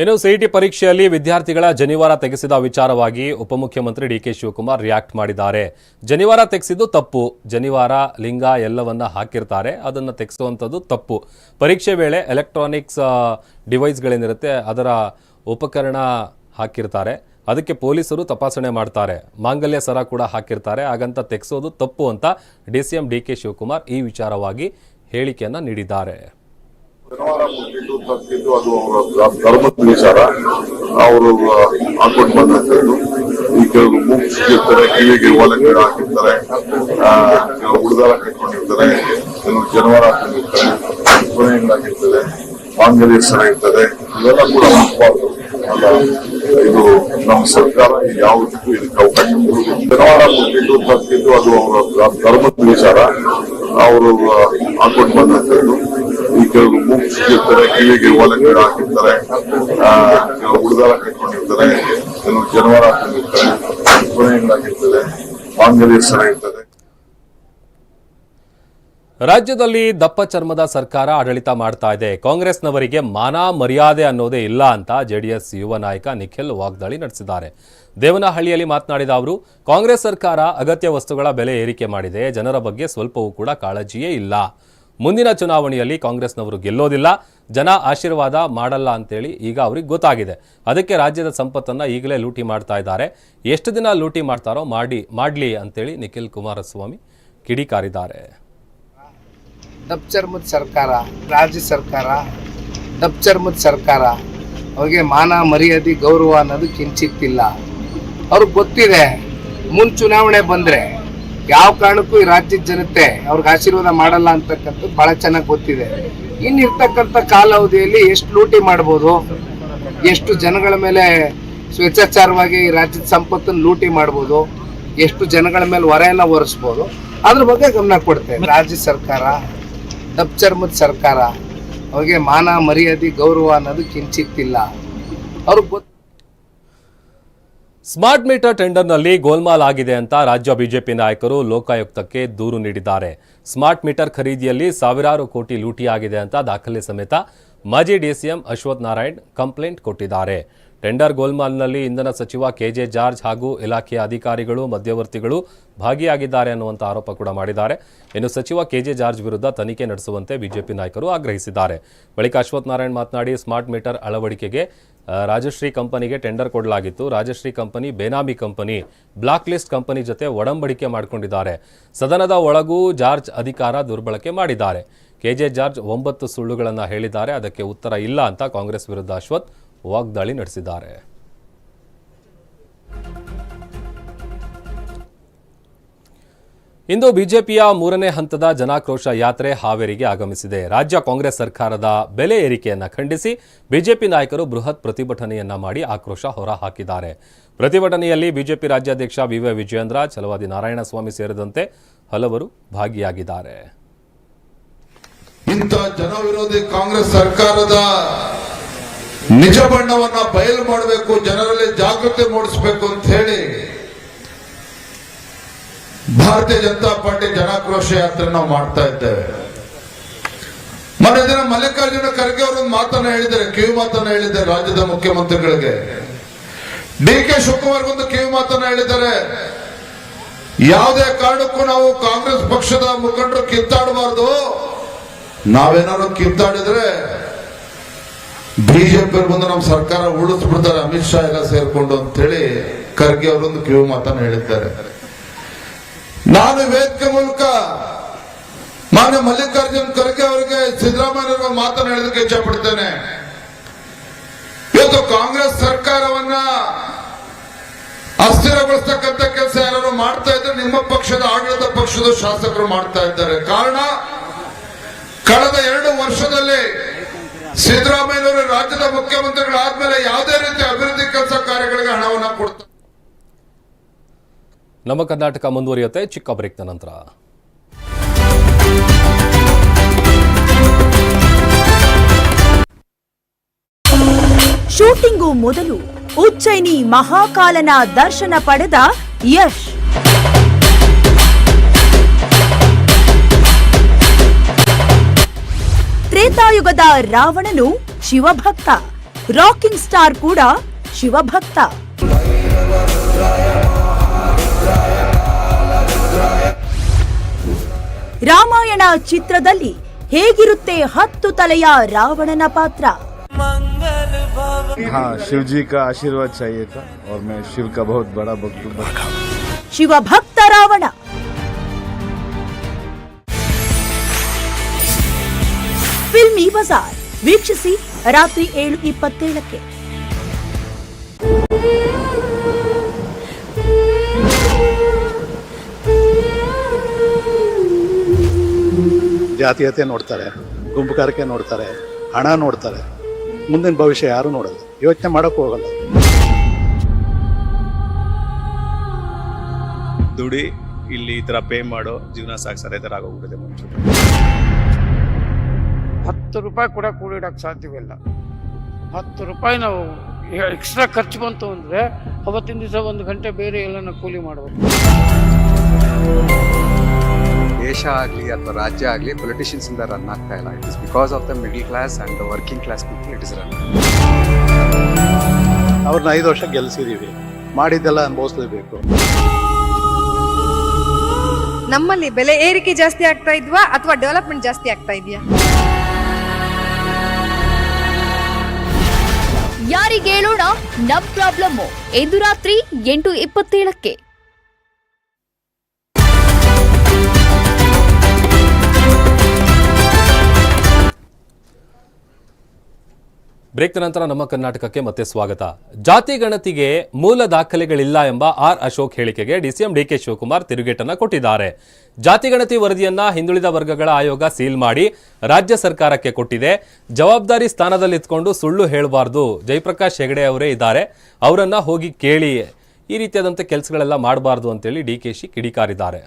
ಇನ್ನು ಸಿಇಟಿ ಪರೀಕ್ಷೆಯಲ್ಲಿ ವಿದ್ಯಾರ್ಥಿಗಳ ಜನಿವಾರ ತೆಗೆಸಿದ ವಿಚಾರವಾಗಿ ಉಪಮುಖ್ಯಮಂತ್ರಿ ಡಿಕೆ ಶಿವಕುಮಾರ್ ರಿಯಾಕ್ಟ್ ಮಾಡಿದ್ದಾರೆ. ಜನಿವಾರ ತೆಗೆಸಿದ್ದು ತಪ್ಪು. ಜನಿವಾರ ಲಿಂಗ ಎಲ್ಲವನ್ನ ಹಾಕಿರ್ತಾರೆ. ಅದನ್ನು ತೆಗೆಸುವಂಥದ್ದು ತಪ್ಪು. ಪರೀಕ್ಷೆ ವೇಳೆ ಎಲೆಕ್ಟ್ರಾನಿಕ್ಸ್ ಡಿವೈಸ್ಗಳೇನಿರುತ್ತೆ ಅದರ ಉಪಕರಣ ಹಾಕಿರ್ತಾರೆ. ಅದಕ್ಕೆ ಪೊಲೀಸರು ತಪಾಸಣೆ ಮಾಡ್ತಾರೆ. ಮಾಂಗಲ್ಯ ಸರ ಕೂಡ ಹಾಕಿರ್ತಾರೆ. ಹಾಗಂತ ತೆಗೆಸೋದು ತಪ್ಪು ಅಂತ D C M D K Shivakumar ಈ ವಿಚಾರವಾಗಿ ಹೇಳಿಕೆಯನ್ನು ನೀಡಿದ್ದಾರೆ. ಶನಿವಾರ ತಪ್ಪಿದ್ದು ಅದು ವಿಚಾರ ಅವರು ಹಾಕೊಂಡು ಬಂದಂತದ್ದು ಈ ಕೆಲವರು ಇರ್ತಾರೆ ಕಿವಿಗೆ ಓಲಂಗಡ ಹಾಕಿರ್ತಾರೆ. ಕೆಲವು ಉಳಿದಾರ ಕಟ್ಕೊಂಡಿರ್ತಾರೆ. ಕೆಲವು ಜನವಾರ ಹಾಕೊಂಡಿರ್ತಾರೆ ಕೊನೆಗಳಾಗಿರ್ತದೆ ಮಾಂಗಲ್ಯ ಸರ ಇರ್ತದೆ. ಇವೆಲ್ಲ ಕೂಡ ಅಲ್ಲ ಇದು ನಮ್ಮ ಸರ್ಕಾರ ಯಾವುದಕ್ಕೂ ಇದಕ್ಕೆ ಅವಕಾಶ. ಶನಿವಾರ ಮುಟ್ಟಿದ್ದು ತಪ್ಪಿದ್ದು ಅದು ಅವರ ಧರ್ಮದ ವಿಚಾರ. ಅವರು ಹಾಕೊಂಡು ಬಂದಂತದ್ದು ಈ ಕೆಲವರು ಮುಗಿಸಿರ್ತಾರೆ ಕಿವಿಗೆ ಒಲೆಗಳು ಹಾಕಿರ್ತಾರೆ. ಕೆಲವು ಉಳಿದಾರ ಕಟ್ಕೊಂಡಿರ್ತಾರೆ ಕೆಲವು ಜನವಾರ ಹಾಕೊಂಡಿರ್ತಾರೆ ಕೊನೆಗಳಾಗಿರ್ತದೆ ಮಾಂಗಲ್ಯ ಸರ ಇರ್ತದೆ. ರಾಜ್ಯದಲ್ಲಿ ದಪ್ಪ ಚರ್ಮದ ಸರ್ಕಾರ ಆಡಳಿತ ಮಾಡ್ತಾ ಇದೆ. ಕಾಂಗ್ರೆಸ್ನವರಿಗೆ ಮಾನ ಮರ್ಯಾದೆ ಅನ್ನೋದೇ ಇಲ್ಲ ಅಂತ ಜೆಡಿಎಸ್ ಯುವ ನಾಯಕ ನಿಖಿಲ್ ವಾಗ್ದಾಳಿ ನಡೆಸಿದ್ದಾರೆ. ದೇವನಹಳ್ಳಿಯಲ್ಲಿ ಮಾತನಾಡಿದ ಅವರು, ಕಾಂಗ್ರೆಸ್ ಸರ್ಕಾರ ಅಗತ್ಯ ವಸ್ತುಗಳ ಬೆಲೆ ಏರಿಕೆ ಮಾಡಿದೆ. ಜನರ ಬಗ್ಗೆ ಸ್ವಲ್ಪವೂ ಕೂಡ ಕಾಳಜಿಯೇ ಇಲ್ಲ. ಮುಂದಿನ ಚುನಾವಣೆಯಲ್ಲಿ ಕಾಂಗ್ರೆಸ್ನವರು ಗೆಲ್ಲೋದಿಲ್ಲ. ಜನ ಆಶೀರ್ವಾದ ಮಾಡಲ್ಲ ಅಂತೇಳಿ ಈಗ ಅವ್ರಿಗೆ ಗೊತ್ತಾಗಿದೆ. ಅದಕ್ಕೆ ರಾಜ್ಯದ ಸಂಪತ್ತನ್ನು ಈಗಲೇ ಲೂಟಿ ಮಾಡ್ತಾ ಇದ್ದಾರೆ. ಎಷ್ಟು ದಿನ ಲೂಟಿ ಮಾಡ್ತಾರೋ ಮಾಡಿ, ಮಾಡಲಿ ಅಂತೇಳಿ ನಿಖಿಲ್ ಕುಮಾರಸ್ವಾಮಿ ಕಿಡಿಕಾರಿದ್ದಾರೆ. ಡಬ್ ಚರ್ಮದ ಸರ್ಕಾರ, ರಾಜ್ಯ ಸರ್ಕಾರ, ಡಬ್ ಚರ್ಮದ ಸರ್ಕಾರ, ಅವ್ರಿಗೆ ಮಾನ ಮರ್ಯಾದೆ, ಗೌರವ ಅನ್ನೋದು ಕಿಂಚಿತ್ತಿಲ್ಲ ಅವ್ರಿಗೆ ಗೊತ್ತಿದೆ ಮುನ್ ಚುನಾವಣೆ ಬಂದರೆ ಯಾವ ಕಾರಣಕ್ಕೂ ಈ ರಾಜ್ಯದ ಜನತೆ ಅವ್ರಿಗೆ ಆಶೀರ್ವಾದ ಮಾಡಲ್ಲ ಅಂತಕ್ಕಂಥದ್ದು ಭಾಳ ಚೆನ್ನಾಗಿ ಗೊತ್ತಿದೆ. ಇನ್ನಿರ್ತಕ್ಕಂಥ ಕಾಲಾವಧಿಯಲ್ಲಿ ಎಷ್ಟು ಲೂಟಿ ಮಾಡ್ಬೋದು, ಎಷ್ಟು ಜನಗಳ ಮೇಲೆ ಸ್ವೇಚ್ಛಾಚಾರವಾಗಿ ಈ ರಾಜ್ಯದ ಸಂಪತ್ತನ್ನು ಲೂಟಿ ಮಾಡ್ಬೋದು, ಎಷ್ಟು ಜನಗಳ ಮೇಲೆ ಹೊರೆಯನ್ನು ಒರೆಸ್ಬೋದು, ಅದ್ರ ಬಗ್ಗೆ ಗಮನ ಕೊಡ್ತೇವೆ. ರಾಜ್ಯ ಸರ್ಕಾರ ಚರ್ಮದ ಸರ್ಕಾರ. ಅವ್ರಿಗೆ ಮಾನ, ಮರ್ಯಾದೆ, ಗೌರವ ಅನ್ನೋದು ಕಿಂಚಿತ್ತಿಲ್ಲ ಗೊತ್ತು ಸ್ಮಾರ್ಟ್ ಮೀಟರ್ ಟೆಂಡರ್ನಲ್ಲಿ ಗೋಲ್ಮಾಲ್ ಆಗಿದೆ ಅಂತ ರಾಜ್ಯ ಬಿಜೆಪಿ ನಾಯಕರು ಲೋಕಾಯುಕ್ತಕ್ಕೆ ದೂರು ನೀಡಿದ್ದಾರೆ. ಸ್ಮಾರ್ಟ್ ಮೀಟರ್ ಖರೀದಿಯಲ್ಲಿ ಸಾವಿರಾರು ಕೋಟಿ ಲೂಟಿಯಾಗಿದೆ ಅಂತ ದಾಖಲೆ ಸಮೇತ ಮಾಜಿ ಡಿಸಿಎಂ ಅಶ್ವಥ್ ನಾರಾಯಣ್ ಕಂಪ್ಲೇಂಟ್ ಕೊಟ್ಟಿದ್ದಾರೆ. ಟೆಂಡರ್ ಗೋಲ್ಮಾಲ್ನಲ್ಲಿ ಇಂಧನ ಸಚಿವ ಕೆಜೆ ಜಾರ್ಜ್ ಹಾಗೂ ಇಲಾಖೆಯ ಅಧಿಕಾರಿಗಳು, ಮಧ್ಯವರ್ತಿಗಳು ಭಾಗಿಯಾಗಿದ್ದಾರೆ ಅನ್ನುವಂಥ ಆರೋಪ ಕೂಡ ಮಾಡಿದ್ದಾರೆ. ಇನ್ನು ಸಚಿವ ಕೆಜೆ ಜಾರ್ಜ್ ವಿರುದ್ಧ ತನಿಖೆ ನಡೆಸುವಂತೆ ಬಿಜೆಪಿ ನಾಯಕರು ಆಗ್ರಹಿಸಿದ್ದಾರೆ. ಬಳಿಕ ಅಶ್ವಥ್ ನಾರಾಯಣ್ ಮಾತನಾಡಿ, ಸ್ಮಾರ್ಟ್ ಮೀಟರ್ ಅಳವಡಿಕೆಗೆ ರಾಜಶ್ರೀ ಕಂಪನಿಗೆ ಟೆಂಡರ್ ಕೊಡಲಾಗಿತ್ತು. ರಾಜಶ್ರೀ ಕಂಪನಿ, ಬೇನಾಮಿ ಕಂಪನಿ ಬ್ಲಾಕ್ ಲಿಸ್ಟ್ ಕಂಪನಿ ಜೊತೆ ಒಡಂಬಡಿಕೆ ಮಾಡಿಕೊಂಡಿದ್ದಾರೆ. ಸದನದ ಒಳಗೂ ಜಾರ್ಜ್ ಅಧಿಕಾರ ದುರ್ಬಳಕೆ ಮಾಡಿದ್ದಾರೆ. ಕೆಜೆ ಜಾರ್ಜ್ ಒಂಬತ್ತು ಸುಳ್ಳುಗಳನ್ನು ಹೇಳಿದ್ದಾರೆ, ಅದಕ್ಕೆ ಉತ್ತರ ಇಲ್ಲ ಅಂತ ಕಾಂಗ್ರೆಸ್ ವಿರುದ್ಧ ಅಶ್ವಥ್ ವಾಗ್ದಾಳಿ ನಡೆಸಿದ್ದಾರೆ. ಇಂದು ಬಿಜೆಪಿಯ ಮೂರನೇ ಹಂತದ ಜನಾಕ್ರೋಶ ಯಾತ್ರೆ ಹಾವೇರಿಗೆ ಆಗಮಿಸಿದೆ. ರಾಜ್ಯ ಕಾಂಗ್ರೆಸ್ ಸರ್ಕಾರದ ಬೆಲೆ ಏರಿಕೆಯನ್ನು ಖಂಡಿಸಿ ಬಿಜೆಪಿ ನಾಯಕರು ಬೃಹತ್ ಪ್ರತಿಭಟನೆಯನ್ನ ಮಾಡಿ ಆಕ್ರೋಶ ಹೊರಹಾಕಿದ್ದಾರೆ. ಪ್ರತಿಭಟನೆಯಲ್ಲಿ ಬಿಜೆಪಿ ರಾಜ್ಯಾಧ್ಯಕ್ಷ ವಿ ವಿಜಯೇಂದ್ರ ಚಲವಾದಿ ನಾರಾಯಣಸ್ವಾಮಿ ಸೇರಿದಂತೆ ಹಲವರು ಭಾಗಿಯಾಗಿದ್ದಾರೆ. ಇಂಥ ಜನವಿರೋಧಿ ಕಾಂಗ್ರೆಸ್ ಸರ್ಕಾರದ ನಿಜ ಬಣ್ಣವನ್ನ ಬಯಲು ಮಾಡಬೇಕು, ಜನರಲ್ಲಿ ಜಾಗೃತಿ ಮೂಡಿಸಬೇಕು ಅಂತ ಹೇಳಿ ಭಾರತೀಯ ಜನತಾ ಪಾರ್ಟಿ ಜನಾಕ್ರೋಶ ಯಾತ್ರೆ ನಾವು ಮಾಡ್ತಾ ಇದ್ದೇವೆ. ಮೊನ್ನೆ ದಿನ ಮಲ್ಲಿಕಾರ್ಜುನ ಖರ್ಗೆ ಅವರೊಂದು ಮಾತನ್ನ ಹೇಳಿದ್ದಾರೆ, ಕಿವಿ ಮಾತನ್ನ ಹೇಳಿದ್ದಾರೆ ರಾಜ್ಯದ ಮುಖ್ಯಮಂತ್ರಿಗಳಿಗೆ. ಡಿ ಕೆ ಶಿವಕುಮಾರ್ ಒಂದು ಕಿವಿ ಮಾತನ್ನ ಹೇಳಿದ್ದಾರೆ, ಯಾವುದೇ ಕಾರಣಕ್ಕೂ ನಾವು ಕಾಂಗ್ರೆಸ್ ಪಕ್ಷದ ಮುಖಂಡರು ಕಿತ್ತಾಡಬಾರ್ದು. ನಾವೇನಾದ್ರು ಕಿತ್ತಾಡಿದ್ರೆ ಬಿಜೆಪಿ ಬಂದು ನಮ್ಮ ಸರ್ಕಾರ ಉಳಿಸ್ಬಿಡ್ತಾರೆ, ಅಮಿತ್ ಶಾ ಎಲ್ಲ ಸೇರ್ಕೊಂಡು ಅಂತ ಹೇಳಿ ಖರ್ಗೆ ಅವರೊಂದು ಕಿವಿ ಮಾತನ್ನು ಹೇಳಿದ್ದಾರೆ. ನಾನು ವೇದಿಕೆ ಮೂಲಕ ಮಾನ್ಯ ಮಲ್ಲಿಕಾರ್ಜುನ್ ಖರ್ಗೆ ಅವರಿಗೆ ಸಿದ್ದರಾಮಯ್ಯ ಮಾತನ್ನ ಹೇಳೋದಕ್ಕೆ ಇಚ್ಛಪಡ್ತೇನೆ. ಇವತ್ತು ಕಾಂಗ್ರೆಸ್ ಸರ್ಕಾರವನ್ನ ಅಸ್ಥಿರಗೊಳಿಸ್ತಕ್ಕಂಥ ಕೆಲಸ ಯಾರು ಮಾಡ್ತಾ ಇದ್ರೆ ನಿಮ್ಮ ಪಕ್ಷದ ಆಡಳಿತ ಪಕ್ಷದ ಶಾಸಕರು ಮಾಡ್ತಾ ಇದ್ದಾರೆ. ಕಾರಣ, ಕಳೆದ ಎರಡು ವರ್ಷದಲ್ಲಿ ಸಿದ್ದರಾಮಯ್ಯನವರು ರಾಜ್ಯದ ಮುಖ್ಯಮಂತ್ರಿಗಳಾದ್ಮೇಲೆ ಯಾವುದೇ ರೀತಿ ಅಭಿವೃದ್ಧಿ ಕೆಲಸ ಕಾರ್ಯಗಳಿಗೆ ಹಣವನ್ನು ಕೊಡ್ತಾರೆ ನಮ್ಮ ಕರ್ನಾಟಕ ಮುಂದುವರಿಯುತ್ತೆ. ಚಿಕ್ಕ ಬ್ರೇಕ್ನ ನಂತರ. ಶೂಟಿಂಗು ಮೊದಲು ಉಜ್ಜಯಿನಿ ಮಹಾಕಾಲನ ದರ್ಶನ ಪಡೆದ ಯಶ್. ತ್ರೇತಾಯುಗದ ರಾವಣನು ಶಿವಭಕ್ತ. ರಾಕಿಂಗ್ ಸ್ಟಾರ್ ಕೂಡ ಶಿವಭಕ್ತ. ರಾಮಾಯಣ ಚಿತ್ರದಲ್ಲಿ ಹೇಗಿರುತ್ತೆ ಹತ್ತು ತಲೆಯ ರಾವಣನ ಪಾತ್ರ? ಶಿವಜಿ ಆಶೀರ್ವಾದ ಶಿವ ಭಕ್ತ ರಾವಣ. ಫಿಲ್ಮಿ ಬಜಾರ್ ವೀಕ್ಷಿಸಿ ರಾತ್ರಿ ಏಳು ಇಪ್ಪತ್ತೇಳಕ್ಕೆ. ಜಾತೀಯತೆ ನೋಡ್ತಾರೆ ಗುಂಪುಗಾರಿಕೆ ನೋಡ್ತಾರೆ ಹಣ ನೋಡ್ತಾರೆ. ಮುಂದಿನ ಭವಿಷ್ಯ ಯಾರು ನೋಡಲ್ಲ. ಯೋಚನೆ ಮಾಡೋಕ್ಕೂ ಹೋಗಲ್ಲ. ದುಡಿ ಇಲ್ಲಿ ಈ ತರ ಪೇ ಮಾಡೋ ಜೀವನ ಸಾಗಿಸೋದೇ ತರ ಆಗೋಗ್ಬಿಟ್ಟಿದೆ ಮುಂಚೆ ಹತ್ತು ರೂಪಾಯಿ ಕೂಡ ಕೂಡಿಡಕ್ಕೆ ಸಾಧ್ಯವಿಲ್ಲ. ಹತ್ತು ರೂಪಾಯಿ ನಾವು ಎಕ್ಸ್ಟ್ರಾ ಖರ್ಚು ಬಂತು ಅಂದರೆ ಅವತ್ತಿನ ದಿವಸ ಒಂದು ಗಂಟೆ ಬೇರೆ ಎಲ್ಲನ ಕೂಲಿ ಮಾಡಬೇಕು. ದೇಶ ಆಗಲಿ ಅಥವಾ ರಾಜ್ಯ ಆಗಲಿ ಪೊಲಿಟಿಷಿಯನ್ಸ್ ಇಂದ ರನ್ ಆಗ್ತಾ ಇಲ್ಲ. It is because of the middle class and the working class people it is run ಅವ್ರನ್ನ ಐದು ವರ್ಷ ಗೆಲ್ಲಿಸಿದೀವಿ ಮಾಡಿದ್ದೆಲ್ಲ ಅನುಭವಿಸ್ಲೇಬೇಕು. ನಮ್ಮಲ್ಲಿ ಬೆಲೆ ಏರಿಕೆ ಜಾಸ್ತಿ ಆಗ್ತಾ ಇದ್ವಾ ಅಥವಾ ಡೆವಲಪ್ಮೆಂಟ್ ಜಾಸ್ತಿ ಆಗ್ತಾ ಇದೆಯಾ? ಯಾರಿಗೇಳೋಣ ನಮ್ ಪ್ರಾಬ್ಲಮ್ ಎಂದು ರಾತ್ರಿ ಎಂಟು ಇಪ್ಪತ್ತೇಳಕ್ಕೆ. ಬ್ರೇಕ್ ನಂತರ ನಮ್ಮ ಕರ್ನಾಟಕಕ್ಕೆ ಮತ್ತೆ ಸ್ವಾಗತ. ಜಾತಿ ಗಣತಿಗೆ ಮೂಲ ದಾಖಲೆಗಳಿಲ್ಲ ಎಂಬ ಆರ್ ಅಶೋಕ್ ಹೇಳಿಕೆಗೆ ಡಿಸಿಎಂ ಡಿಕೆ ಶಿವಕುಮಾರ್ ತಿರುಗೇಟನ್ನ ಕೊಟ್ಟಿದ್ದಾರೆ. ಜಾತಿ ಗಣತಿ ವರದಿಯನ್ನ ಹಿಂದುಳಿದ ವರ್ಗಗಳ ಆಯೋಗ ಸೀಲ್ ಮಾಡಿ ರಾಜ್ಯ ಸರ್ಕಾರಕ್ಕೆ ಕೊಟ್ಟಿದೆ. ಜವಾಬ್ದಾರಿ ಸ್ಥಾನದಲ್ಲಿತ್ಕೊಂಡು ಸುಳ್ಳು ಹೇಳಬಾರ್ದು. ಜಯಪ್ರಕಾಶ್ ಹೆಗಡೆ ಅವರೇ ಇದ್ದಾರೆ. ಅವರನ್ನ ಹೋಗಿ ಕೇಳಿ. ಈ ರೀತಿಯಾದಂಥ ಕೆಲಸಗಳೆಲ್ಲ ಮಾಡಬಾರ್ದು ಅಂತೇಳಿ ಡಿ ಕೆ ಶಿ ಕಿಡಿಕಾರಿದ್ದಾರೆ.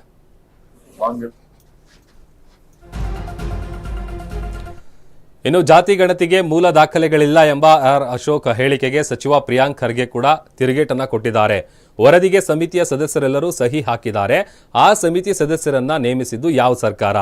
ಇನ್ನು ಜಾತಿ ಗಣತಿಗೆ ಮೂಲ ದಾಖಲೆಗಳಿಲ್ಲ ಎಂಬ ಆರ್ ಅಶೋಕ್ ಹೇಳಿಕೆಗೆ ಸಚಿವ ಪ್ರಿಯಾಂಕ್ ಖರ್ಗೆ ಕೂಡ ತಿರುಗೇಟನ್ನು ಕೊಟ್ಟಿದ್ದಾರೆ. ವರದಿಗೆ ಸಮಿತಿಯ ಸದಸ್ಯರೆಲ್ಲರೂ ಸಹಿ ಹಾಕಿದ್ದಾರೆ. ಆ ಸಮಿತಿ ಸದಸ್ಯರನ್ನ ನೇಮಿಸಿದ್ದು ಯಾವ ಸರ್ಕಾರ?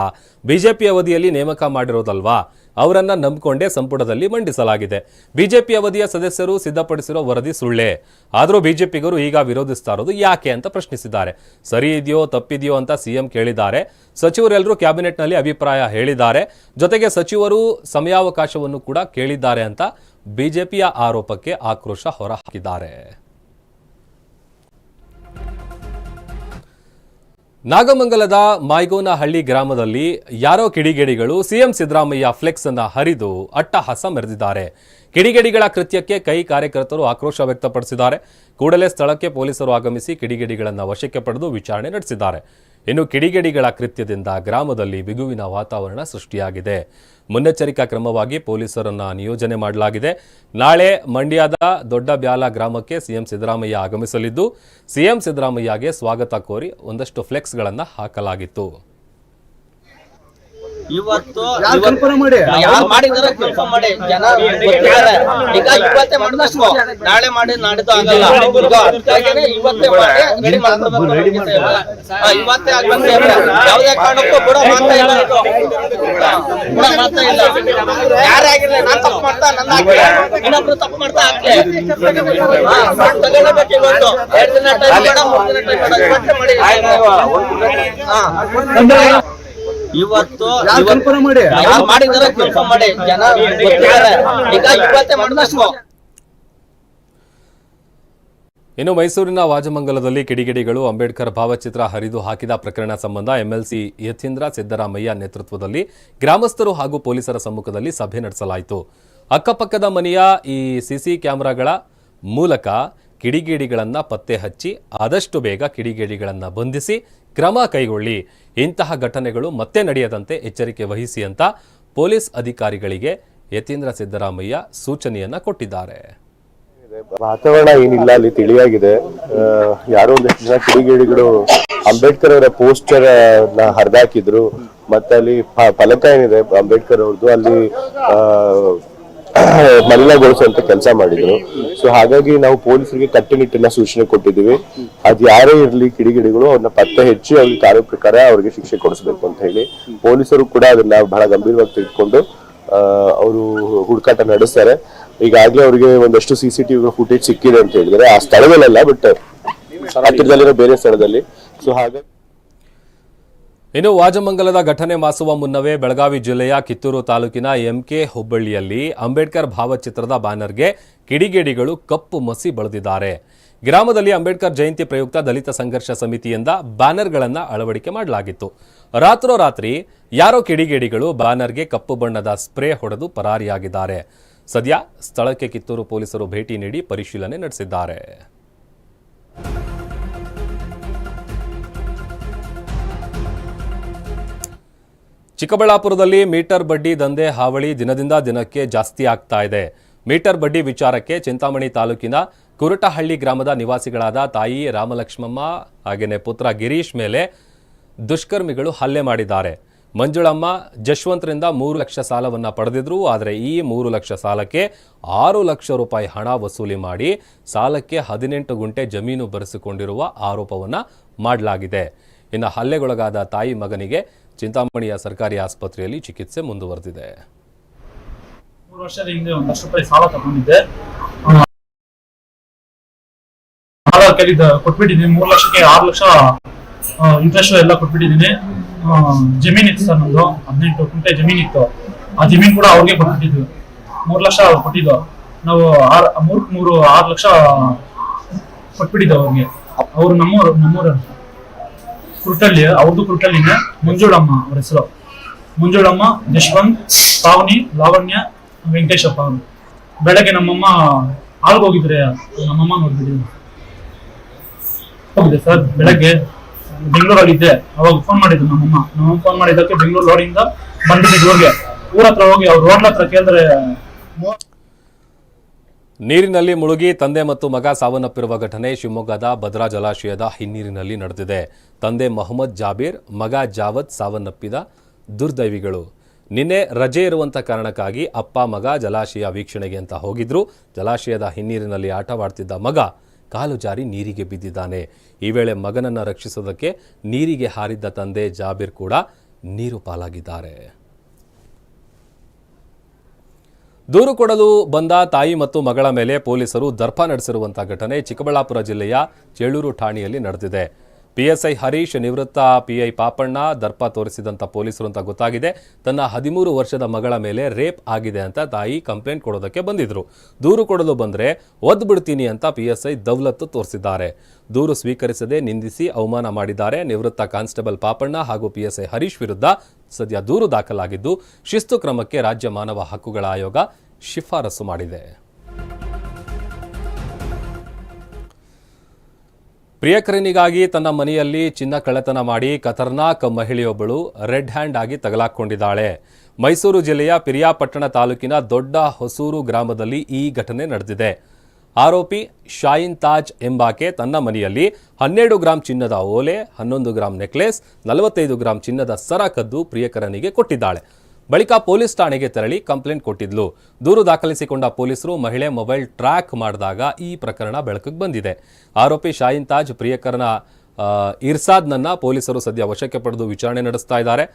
ಬಿಜೆಪಿ ಅವಧಿಯಲ್ಲಿ ನೇಮಕ ಮಾಡಿರೋದಲ್ವಾ? ಅವರನ್ನ ನಂಬಿಕೊಂಡೇ ಸಂಪುಟದಲ್ಲಿ ಮಂಡಿಸಲಾಗಿದೆ. ಬಿಜೆಪಿ ಅವಧಿಯ ಸದಸ್ಯರು ಸಿದ್ಧಪಡಿಸಿರೋ ವರದಿ ಸುಳ್ಳೇ. ಆದರೂ ಬಿಜೆಪಿಗರು ಈಗ ವಿರೋಧಿಸ್ತಾ ಇರೋದು ಯಾಕೆ ಅಂತ ಪ್ರಶ್ನಿಸಿದ್ದಾರೆ. ಸರಿ ಇದೆಯೋ, ತಪ್ಪಿದೆಯೋ ಅಂತ ಸಿಎಂ ಕೇಳಿದ್ದಾರೆ. ಸಚಿವರೆಲ್ಲರೂ ಕ್ಯಾಬಿನೆಟ್ನಲ್ಲಿ ಅಭಿಪ್ರಾಯ ಹೇಳಿದ್ದಾರೆ. ಜೊತೆಗೆ ಸಚಿವರು ಸಮಯಾವಕಾಶವನ್ನು ಕೂಡ ಕೇಳಿದ್ದಾರೆ ಅಂತ ಬಿಜೆಪಿಯ ಆರೋಪಕ್ಕೆ ಆಕ್ರೋಶ ಹೊರಹಾಕಿದ್ದಾರೆ. ನಾಗಮಂಗಲದ ಮಾಯ್ಗೋನಹಳ್ಳಿ ಗ್ರಾಮದಲ್ಲಿ ಯಾರೋ ಕಿಡಿಗೇಡಿಗಳು ಸಿಎಂ ಸಿದ್ದರಾಮಯ್ಯ ಫ್ಲೆಕ್ಸ್ ಅನ್ನು ಹರಿದು ಅಟ್ಟಹಾಸ ಮೆರೆದಿದ್ದಾರೆ. ಕಿಡಿಗೇಡಿಗಳ ಕೃತ್ಯಕ್ಕೆ ಕೈ ಕಾರ್ಯಕರ್ತರು ಆಕ್ರೋಶ ವ್ಯಕ್ತಪಡಿಸಿದ್ದಾರೆ. ಕೂಡಲೇ ಸ್ಥಳಕ್ಕೆ ಪೊಲೀಸರು ಆಗಮಿಸಿ ಕಿಡಿಗೇಡಿಗಳನ್ನು ವಶಕ್ಕೆ ಪಡೆದು ವಿಚಾರಣೆ ನಡೆಸಿದ್ದಾರೆ. ಇನ್ನು ಕಿಡಿಗೇಡಿಗಳ ಕೃತ್ಯದಿಂದ ಗ್ರಾಮದಲ್ಲಿ ಬಿಗುವಿನ ವಾತಾವರಣ ಸೃಷ್ಟಿಯಾಗಿದೆ. ಮುನ್ನೆಚ್ಚರಿಕಾ ಕ್ರಮವಾಗಿ ಪೊಲೀಸರನ್ನು ನಿಯೋಜನೆ ಮಾಡಲಾಗಿದೆ. ನಾಳೆ ಮಂಡ್ಯದ ದೊಡ್ಡ ಬ್ಯಾಲ ಗ್ರಾಮಕ್ಕೆ ಸಿಎಂ ಸಿದ್ದರಾಮಯ್ಯ ಆಗಮಿಸಲಿದ್ದು, ಸಿಎಂ ಸಿದ್ದರಾಮಯ್ಯಗೆ ಸ್ವಾಗತ ಕೋರಿ ಒಂದಷ್ಟು ಫ್ಲೆಕ್ಸ್ಗಳನ್ನು ಹಾಕಲಾಗಿತ್ತು. ಇವತ್ತು ಮಾಡಿದಾರೆ ಕನ್ಫರ್ಮ್ ಮಾಡಿ. ಜನ ಈಗ ಇವತ್ತೇ ಮಾಡಿದಷ್ಟು ನಾಳೆ ಮಾಡಿ ನಾಡಿದ್ದು ಆಗಲ್ಲ. ಇವತ್ತೇ ಮಾಡಿ ರೆಡಿ ಎಲ್ಲ. ಇವತ್ತೇ ಆಗ್ಬಂದ್ರೆ ಯಾವುದೇ ಕಾರಣಕ್ಕೂ ಬಿಡೋ ಮಾತಾ ಇಲ್ಲ. ಬಿಡೋ ಮಾತಾ ಇಲ್ಲ. ಯಾರೇ ಆಗಿರ್ಲಿ ನಾನ್ ತಪ್ಪು ಮಾಡ್ತಾ ನನ್ನ ಹಾಕ್ಲಿ ಇನ್ನೊಬ್ರು ತಪ್ಪು ಮಾಡ್ತಾ ಹಾಕ್ಲಿ ಹಾ, ಮಾಡಿ ತಗೊಳ್ಬೇಕು ಇವತ್ತು. ಎರಡು ದಿನ ಟೈಮ್ ಬೇಡ ಮೂರು ದಿನ ಟೈಮ್ ಬೇಡ ಇವತ್ತೇ ಮಾಡಿ ಹಾ. ಇವತ್ತು ಕಲ್ಪನೆ ಮಾಡಿ? ಮಾಡಿದಾರೆ ಕನ್ಫರ್ಮ್ ಮಾಡಿ. ಜನ ಗೊತ್ತಿದ್ದಾರೆ. ಈಗ ಇವತ್ತೇ ಮಾಡಿದಷ್ಟು ಇನ್ನು ಮೈಸೂರಿನ ವಾಜಮಂಗಲದಲ್ಲಿ ಕಿಡಿಗೇಡಿಗಳು ಅಂಬೇಡ್ಕರ್ ಭಾವಚಿತ್ರ ಹರಿದು ಹಾಕಿದ ಪ್ರಕರಣ ಸಂಬಂಧ ಎಂಎಲ್ಸಿ ಯತೀಂದ್ರ ಸಿದ್ದರಾಮಯ್ಯ ನೇತೃತ್ವದಲ್ಲಿ ಗ್ರಾಮಸ್ಥರು ಹಾಗೂ ಪೊಲೀಸರ ಸಮ್ಮುಖದಲ್ಲಿ ಸಭೆ ನಡೆಸಲಾಯಿತು. ಅಕ್ಕಪಕ್ಕದ ಮನೆಯ ಈ ಸಿಸಿ ಕ್ಯಾಮೆರಾಗಳ ಮೂಲಕ ಕಿಡಿಗೇಡಿಗಳನ್ನು ಪತ್ತೆ ಹಚ್ಚಿ ಆದಷ್ಟು ಬೇಗ ಕಿಡಿಗೇಡಿಗಳನ್ನು ಬಂಧಿಸಿ ಕ್ರಮ ಕೈಗೊಳ್ಳಿ. ಇಂತಹ ಘಟನೆಗಳು ಮತ್ತೆ ನಡೆಯದಂತೆ ಎಚ್ಚರಿಕೆ ವಹಿಸಿ ಅಂತ ಪೊಲೀಸ್ ಅಧಿಕಾರಿಗಳಿಗೆ ಯತೀಂದ್ರ ಸಿದ್ದರಾಮಯ್ಯ ಸೂಚನೆಯನ್ನ ಕೊಟ್ಟಿದ್ದಾರೆ. ವಾತಾವರಣ ಏನಿಲ್ಲ, ಅಲ್ಲಿ ತಿಳಿಯಾಗಿದೆ. ಯಾರೋ ಒಂದಷ್ಟು ಜನ ಕಿಡಿಗೇಡಿಗಳು ಅಂಬೇಡ್ಕರ್ ಅವರ ಪೋಸ್ಟರ್ನ ಹರಿದಾಕಿದ್ರು. ಮತ್ತೆ ಅಲ್ಲಿ ಫಲಕ ಏನಿದೆ, ಅಂಬೇಡ್ಕರ್ ಅವ್ರದ್ದು ಅಲ್ಲಿ ಮಲಿನಗೊಳಿಸುವಂತ ಕೆಲಸ ಮಾಡಿದ್ರು. ಸೊ ಹಾಗಾಗಿ ನಾವು ಪೊಲೀಸರಿಗೆ ಕಟ್ಟುನಿಟ್ಟಿನ ಸೂಚನೆ ಕೊಟ್ಟಿದ್ದೀವಿ. ಅದ್ ಯಾರೇ ಇರಲಿ ಕಿಡಿಗಿಡಿಗಳು, ಅವ್ರನ್ನ ಪತ್ತೆ ಹೆಚ್ಚಿ ಅವ್ರಿಗೆ ಕಾರ್ಯ ಪ್ರಕಾರ ಅವ್ರಿಗೆ ಶಿಕ್ಷೆ ಕೊಡಿಸ್ಬೇಕು ಅಂತ ಹೇಳಿ ಪೊಲೀಸರು ಕೂಡ ಅದನ್ನ ಬಹಳ ಗಂಭೀರವಾಗಿ ತೆಗೆದುಕೊಂಡು ಅವರು ಹುಡುಕಾಟ ನಡೆಸ್ತಾರೆ. ಈಗಾಗಲೇ ಅವರಿಗೆ ಒಂದಷ್ಟು ಸಿ ಸಿ ಟಿವಿ ಫುಟೇಜ್ ಸಿಕ್ಕಿದೆ ಅಂತ ಹೇಳಿದ್ರೆ ಆ ಸ್ಥಳದಲ್ಲ ಬಟ್ ಹತ್ತಿರದಲ್ಲಿರೋ ಬೇರೆ ಸ್ಥಳದಲ್ಲಿ. ಸೊ ಹಾಗಾಗಿ ಇನ್ನು ವಾಜಮಂಗಲದ ಘಟನೆ ಮಾಸುವ ಮುನ್ನವೇ ಬೆಳಗಾವಿ ಜಿಲ್ಲೆಯ ಕಿತ್ತೂರು ತಾಲೂಕಿನ ಎಂಕೆ ಹುಬ್ಬಳ್ಳಿಯಲ್ಲಿ ಅಂಬೇಡ್ಕರ್ ಭಾವಚಿತ್ರದ ಬ್ಯಾನರ್ಗೆ ಕಿಡಿಗೇಡಿಗಳು ಕಪ್ಪು ಮಸಿ ಬಳದಿದ್ದಾರೆ. ಗ್ರಾಮದಲ್ಲಿ ಅಂಬೇಡ್ಕರ್ ಜಯಂತಿ ಪ್ರಯುಕ್ತ ದಲಿತ ಸಂಘರ್ಷ ಸಮಿತಿಯಿಂದ ಬ್ಯಾನರ್ಗಳನ್ನು ಅಳವಡಿಕೆ ಮಾಡಲಾಗಿತ್ತು. ರಾತ್ರೋರಾತ್ರಿ ಯಾರೋ ಕಿಡಿಗೇಡಿಗಳು ಬ್ಯಾನರ್ಗೆ ಕಪ್ಪು ಬಣ್ಣದ ಸ್ಪ್ರೇ ಹೊಡೆದು ಪರಾರಿಯಾಗಿದ್ದಾರೆ. ಸದ್ಯ ಸ್ಥಳಕ್ಕೆ ಕಿತ್ತೂರು ಪೊಲೀಸರು ಭೇಟಿ ನೀಡಿ ಪರಿಶೀಲನೆ ನಡೆಸಿದ್ದಾರೆ. ಚಿಕ್ಕಬಳ್ಳಾಪುರದಲ್ಲಿ ಮೀಟರ್ ಬಡ್ಡಿ ದಂಧೆ ಹಾವಳಿ ದಿನದಿಂದ ದಿನಕ್ಕೆ ಜಾಸ್ತಿ ಆಗ್ತಾ ಇದೆ. ಮೀಟರ್ ಬಡ್ಡಿ ವಿಚಾರಕ್ಕೆ ಚಿಂತಾಮಣಿ ತಾಲೂಕಿನ ಕುರುಟಹಳ್ಳಿ ಗ್ರಾಮದ ನಿವಾಸಿಗಳಾದ ತಾಯಿ ರಾಮಲಕ್ಷ್ಮಮ್ಮ ಹಾಗೆಯೇ ಪುತ್ರ ಗಿರೀಶ್ ಮೇಲೆ ದುಷ್ಕರ್ಮಿಗಳು ಹಲ್ಲೆ ಮಾಡಿದ್ದಾರೆ. ಮಂಜುಳಮ್ಮ ಜಶ್ವಂತ್ರಿಂದ ಮೂರು ಲಕ್ಷ ಸಾಲವನ್ನು ಪಡೆದಿದ್ರು. ಆದರೆ ಈ ಮೂರು ಲಕ್ಷ ಸಾಲಕ್ಕೆ ಆರು ಲಕ್ಷ ರೂಪಾಯಿ ಹಣ ವಸೂಲಿ ಮಾಡಿ ಸಾಲಕ್ಕೆ ಹದಿನೆಂಟು ಗುಂಟೆ ಜಮೀನು ಬರೆಸಿಕೊಂಡಿರುವ ಆರೋಪವನ್ನು ಮಾಡಲಾಗಿದೆ. ಇನ್ನು ಹಲ್ಲೆಗೊಳಗಾದ ತಾಯಿ ಮಗನಿಗೆ ಚಿಂತಾಮಣಿಯ ಸರ್ಕಾರಿ ಆಸ್ಪತ್ರೆಯಲ್ಲಿ ಚಿಕಿತ್ಸೆ ಮುಂದುವರೆದಿದೆ. ಮೂರು ವರ್ಷದ ಹಿಂದೆ ಒಂದು ಲಕ್ಷ ರೂಪಾಯಿ ಸಾಲ ತಗೊಂಡಿದ್ದೆ. ಕೊಟ್ಬಿಟ್ಟಿದ್ದೀನಿ. ಮೂರು ಲಕ್ಷಕ್ಕೆ ಆರು ಲಕ್ಷ ಇಂಟ್ರೆಸ್ಟ್ ಎಲ್ಲ ಕೊಟ್ಬಿಟ್ಟಿದ್ದೀನಿ. ಜಮೀನ್ ಇತ್ತು ಸರ್ ನಮ್ದು, ಹದಿನೆಂಟು ಕುಂಟೆ ಜಮೀನ್ ಇತ್ತು. ಆ ಜಮೀನ್ ಕೂಡ ಅವ್ರಿಗೆ ಕೊಟ್ಬಿಟ್ಟಿದ್ವಿ. ಮೂರು ಲಕ್ಷ ಕೊಟ್ಟಿದ್ದು. ನಾವು ಆರ್, ಮೂರ್, ಮೂರು, ಆರು ಲಕ್ಷ ಕೊಟ್ಬಿಟ್ಟಿದ್ದು ಅವ್ರಿಗೆ. ಅವ್ರು ನಮ್ಮೂರು ನಮ್ಮೂರ ಕುರುಟಳ್ಳಿ, ಅವ್ರದ್ದು ಕುರುಟಳ್ಳಿನೇ ಮಂಜುಳಮ್ಮ ಅವ್ರ ಹೆಸರು. ಮುಂಜುಳಮ್ಮ ಯಶವಂತ್ ಪಾವನಿ, ಲಾವಣ್ಯ, ವೆಂಕಟೇಶಪ್ಪ ಅವರು. ಬೆಳಗ್ಗೆ ನಮ್ಮಮ್ಮ ಆಳ್ಗೆ ಹೋಗಿದ್ರೆ ನಮ್ಮಮ್ಮ ನೋಡ್ಬಿಟ್ಟಿದ್ರು ಹೋಗಿದೆ ಸರ್, ಬೆಳಗ್ಗೆ ಬೆಂಗಳೂರಲ್ಲಿದ್ದೆ ಅವಾಗ ಫೋನ್ ಮಾಡಿದ್ರು ನಮ್ಮಮ್ಮ. ನಮ್ಮಮ್ಮ ಫೋನ್ ಮಾಡಿದ್ದಕ್ಕೆ ಬೆಂಗಳೂರು ರೋಡಿಂದ ಬಂದಿದ್ದು ಊರಿಗೆ ಊರ ಹತ್ರ ಹೋಗಿ ಅವ್ರ ರೋಡ್ ಹತ್ರ ಕೇಳಿದ್ರೆ ನೀರಿನಲ್ಲಿ ಮುಳುಗಿ ತಂದೆ ಮತ್ತು ಮಗ ಸಾವನ್ನಪ್ಪಿರುವ ಘಟನೆ ಶಿವಮೊಗ್ಗದ ಭದ್ರಾ ಜಲಾಶಯದ ಹಿನ್ನೀರಿನಲ್ಲಿ ನಡೆದಿದೆ. ತಂದೆ ಮೊಹಮ್ಮದ್ ಜಾಬೀರ್, ಮಗ ಜಾವದ್ ಸಾವನ್ನಪ್ಪಿದ ದುರ್ದೈವಿಗಳು. ನಿನ್ನೆ ರಜೆ ಇರುವಂಥ ಕಾರಣಕ್ಕಾಗಿ ಅಪ್ಪ, ಮಗ ಜಲಾಶಯ ವೀಕ್ಷಣೆಗೆ ಅಂತ ಹೋಗಿದ್ರು. ಜಲಾಶಯದ ಹಿನ್ನೀರಿನಲ್ಲಿ ಆಟವಾಡ್ತಿದ್ದ ಮಗ ಕಾಲು ಜಾರಿ ನೀರಿಗೆ ಬಿದ್ದಿದ್ದಾನೆ. ಈ ವೇಳೆ ಮಗನನ್ನು ರಕ್ಷಿಸೋದಕ್ಕೆ ನೀರಿಗೆ ಹಾರಿದ್ದ ತಂದೆ ಜಾಬೀರ್ ಕೂಡ ನೀರು ಪಾಲಾಗಿದ್ದಾರೆ. ದೂರು ಕೊಡಲು ಬಂದ ತಾಯಿ ಮತ್ತು ಮಗಳ ಮೇಲೆ ಪೊಲೀಸರು ದರ್ಪ ನಡೆಸಿರುವಂತಹ ಘಟನೆ ಚಿಕ್ಕಬಳ್ಳಾಪುರ ಜಿಲ್ಲೆಯ ಚೇಳೂರು ಠಾಣೆಯಲ್ಲಿ ನಡೆದಿದೆ. ಪಿಎಸ್ಐ ಹರೀಶ್ ನಿವೃತ್ತ ಪಿಐ ಪಾಪಣ್ಣ ದರ್ಪ ತೋರಿಸಿದಂಥ ಪೊಲೀಸರು ಅಂತ ಗೊತ್ತಾಗಿದೆ. ತನ್ನ ಹದಿಮೂರು ವರ್ಷದ ಮಗಳ ಮೇಲೆ ರೇಪ್ ಆಗಿದೆ ಅಂತ ತಾಯಿ ಕಂಪ್ಲೇಂಟ್ ಕೊಡೋದಕ್ಕೆ ಬಂದಿದ್ರು. ದೂರು ಕೊಡಲು ಬಂದರೆ ಒದ್ದು ಬಿಡ್ತೀನಿ ಅಂತ ಪಿಎಸ್ಐ ದೌಲತ್ತು ತೋರಿಸಿದ್ದಾರೆ. ದೂರು ಸ್ವೀಕರಿಸದೆ ನಿಂದಿಸಿ ಅವಮಾನ ಮಾಡಿದ್ದಾರೆ. ನಿವೃತ್ತ ಕಾನ್ಸ್ಟೇಬಲ್ ಪಾಪಣ್ಣ ಹಾಗೂ ಪಿಎಸ್ಐ ಹರೀಶ್ ವಿರುದ್ಧ ಸದ್ಯ ದೂರು ದಾಖಲಾಗಿದ್ದು, ಶಿಸ್ತು ಕ್ರಮಕ್ಕೆ ರಾಜ್ಯ ಮಾನವ ಹಕ್ಕುಗಳ ಆಯೋಗ ಶಿಫಾರಸು ಮಾಡಿದೆ. ಪ್ರಿಯಕರನಿಗಾಗಿ ತನ್ನ ಮನೆಯಲ್ಲಿ ಚಿನ್ನ ಕಳ್ಳತನ ಮಾಡಿ ಖತರ್ನಾಕ್ ಮಹಿಳೆಯೊಬ್ಬಳು ರೆಡ್ ಹ್ಯಾಂಡ್ ಆಗಿ ತಗಲಾಕೊಂಡಿದ್ದಾಳೆ. ಮೈಸೂರು ಜಿಲ್ಲೆಯ ಪಿರಿಯಾಪಟ್ಟಣ ತಾಲೂಕಿನ ದೊಡ್ಡ ಹೊಸೂರು ಗ್ರಾಮದಲ್ಲಿ ಈ ಘಟನೆ ನಡೆದಿದೆ. ಆರೋಪಿ ಶಾಯಿನ್ ತಾಜ್ ಎಂಬಾಕೆ ತನ್ನ ಮನೆಯಲ್ಲಿ ಹನ್ನೆರಡು ಗ್ರಾಂ ಚಿನ್ನದ ಓಲೆ, ಹನ್ನೊಂದು ಗ್ರಾಂ ನೆಕ್ಲೆಸ್, ನಲವತ್ತೈದು ಗ್ರಾಂ ಚಿನ್ನದ ಸರ ಕದ್ದು ಪ್ರಿಯಕರನಿಗೆ ಕೊಟ್ಟಿದ್ದಾಳೆ. ಬಳಿಕ ಪೊಲೀಸ್ ಠಾಣೆಗೆ ತೆರಳಿ ಕಂಪ್ಲೇಂಟ್ ಕೊಟ್ಟಿದ್ಲು. ದೂರು ದಾಖಲಿಸಿಕೊಂಡ ಪೊಲೀಸರು ಮಹಿಳೆ ಮೊಬೈಲ್ ಟ್ರ್ಯಾಕ್ ಮಾಡಿದಾಗ ಈ ಪ್ರಕರಣ ಬೆಳಕಿಗೆ ಬಂದಿದೆ. ಆರೋಪಿ ಶಾಯಿನ್ ತಾಜ್ ಪ್ರಿಯಕರನ ಇರ್ಸಾದ್ನನ್ನು ಪೊಲೀಸರು ಸದ್ಯ ವಶಕ್ಕೆ ಪಡೆದು ವಿಚಾರಣೆ ನಡೆಸ್ತಾ ಇದ್ದಾರೆ.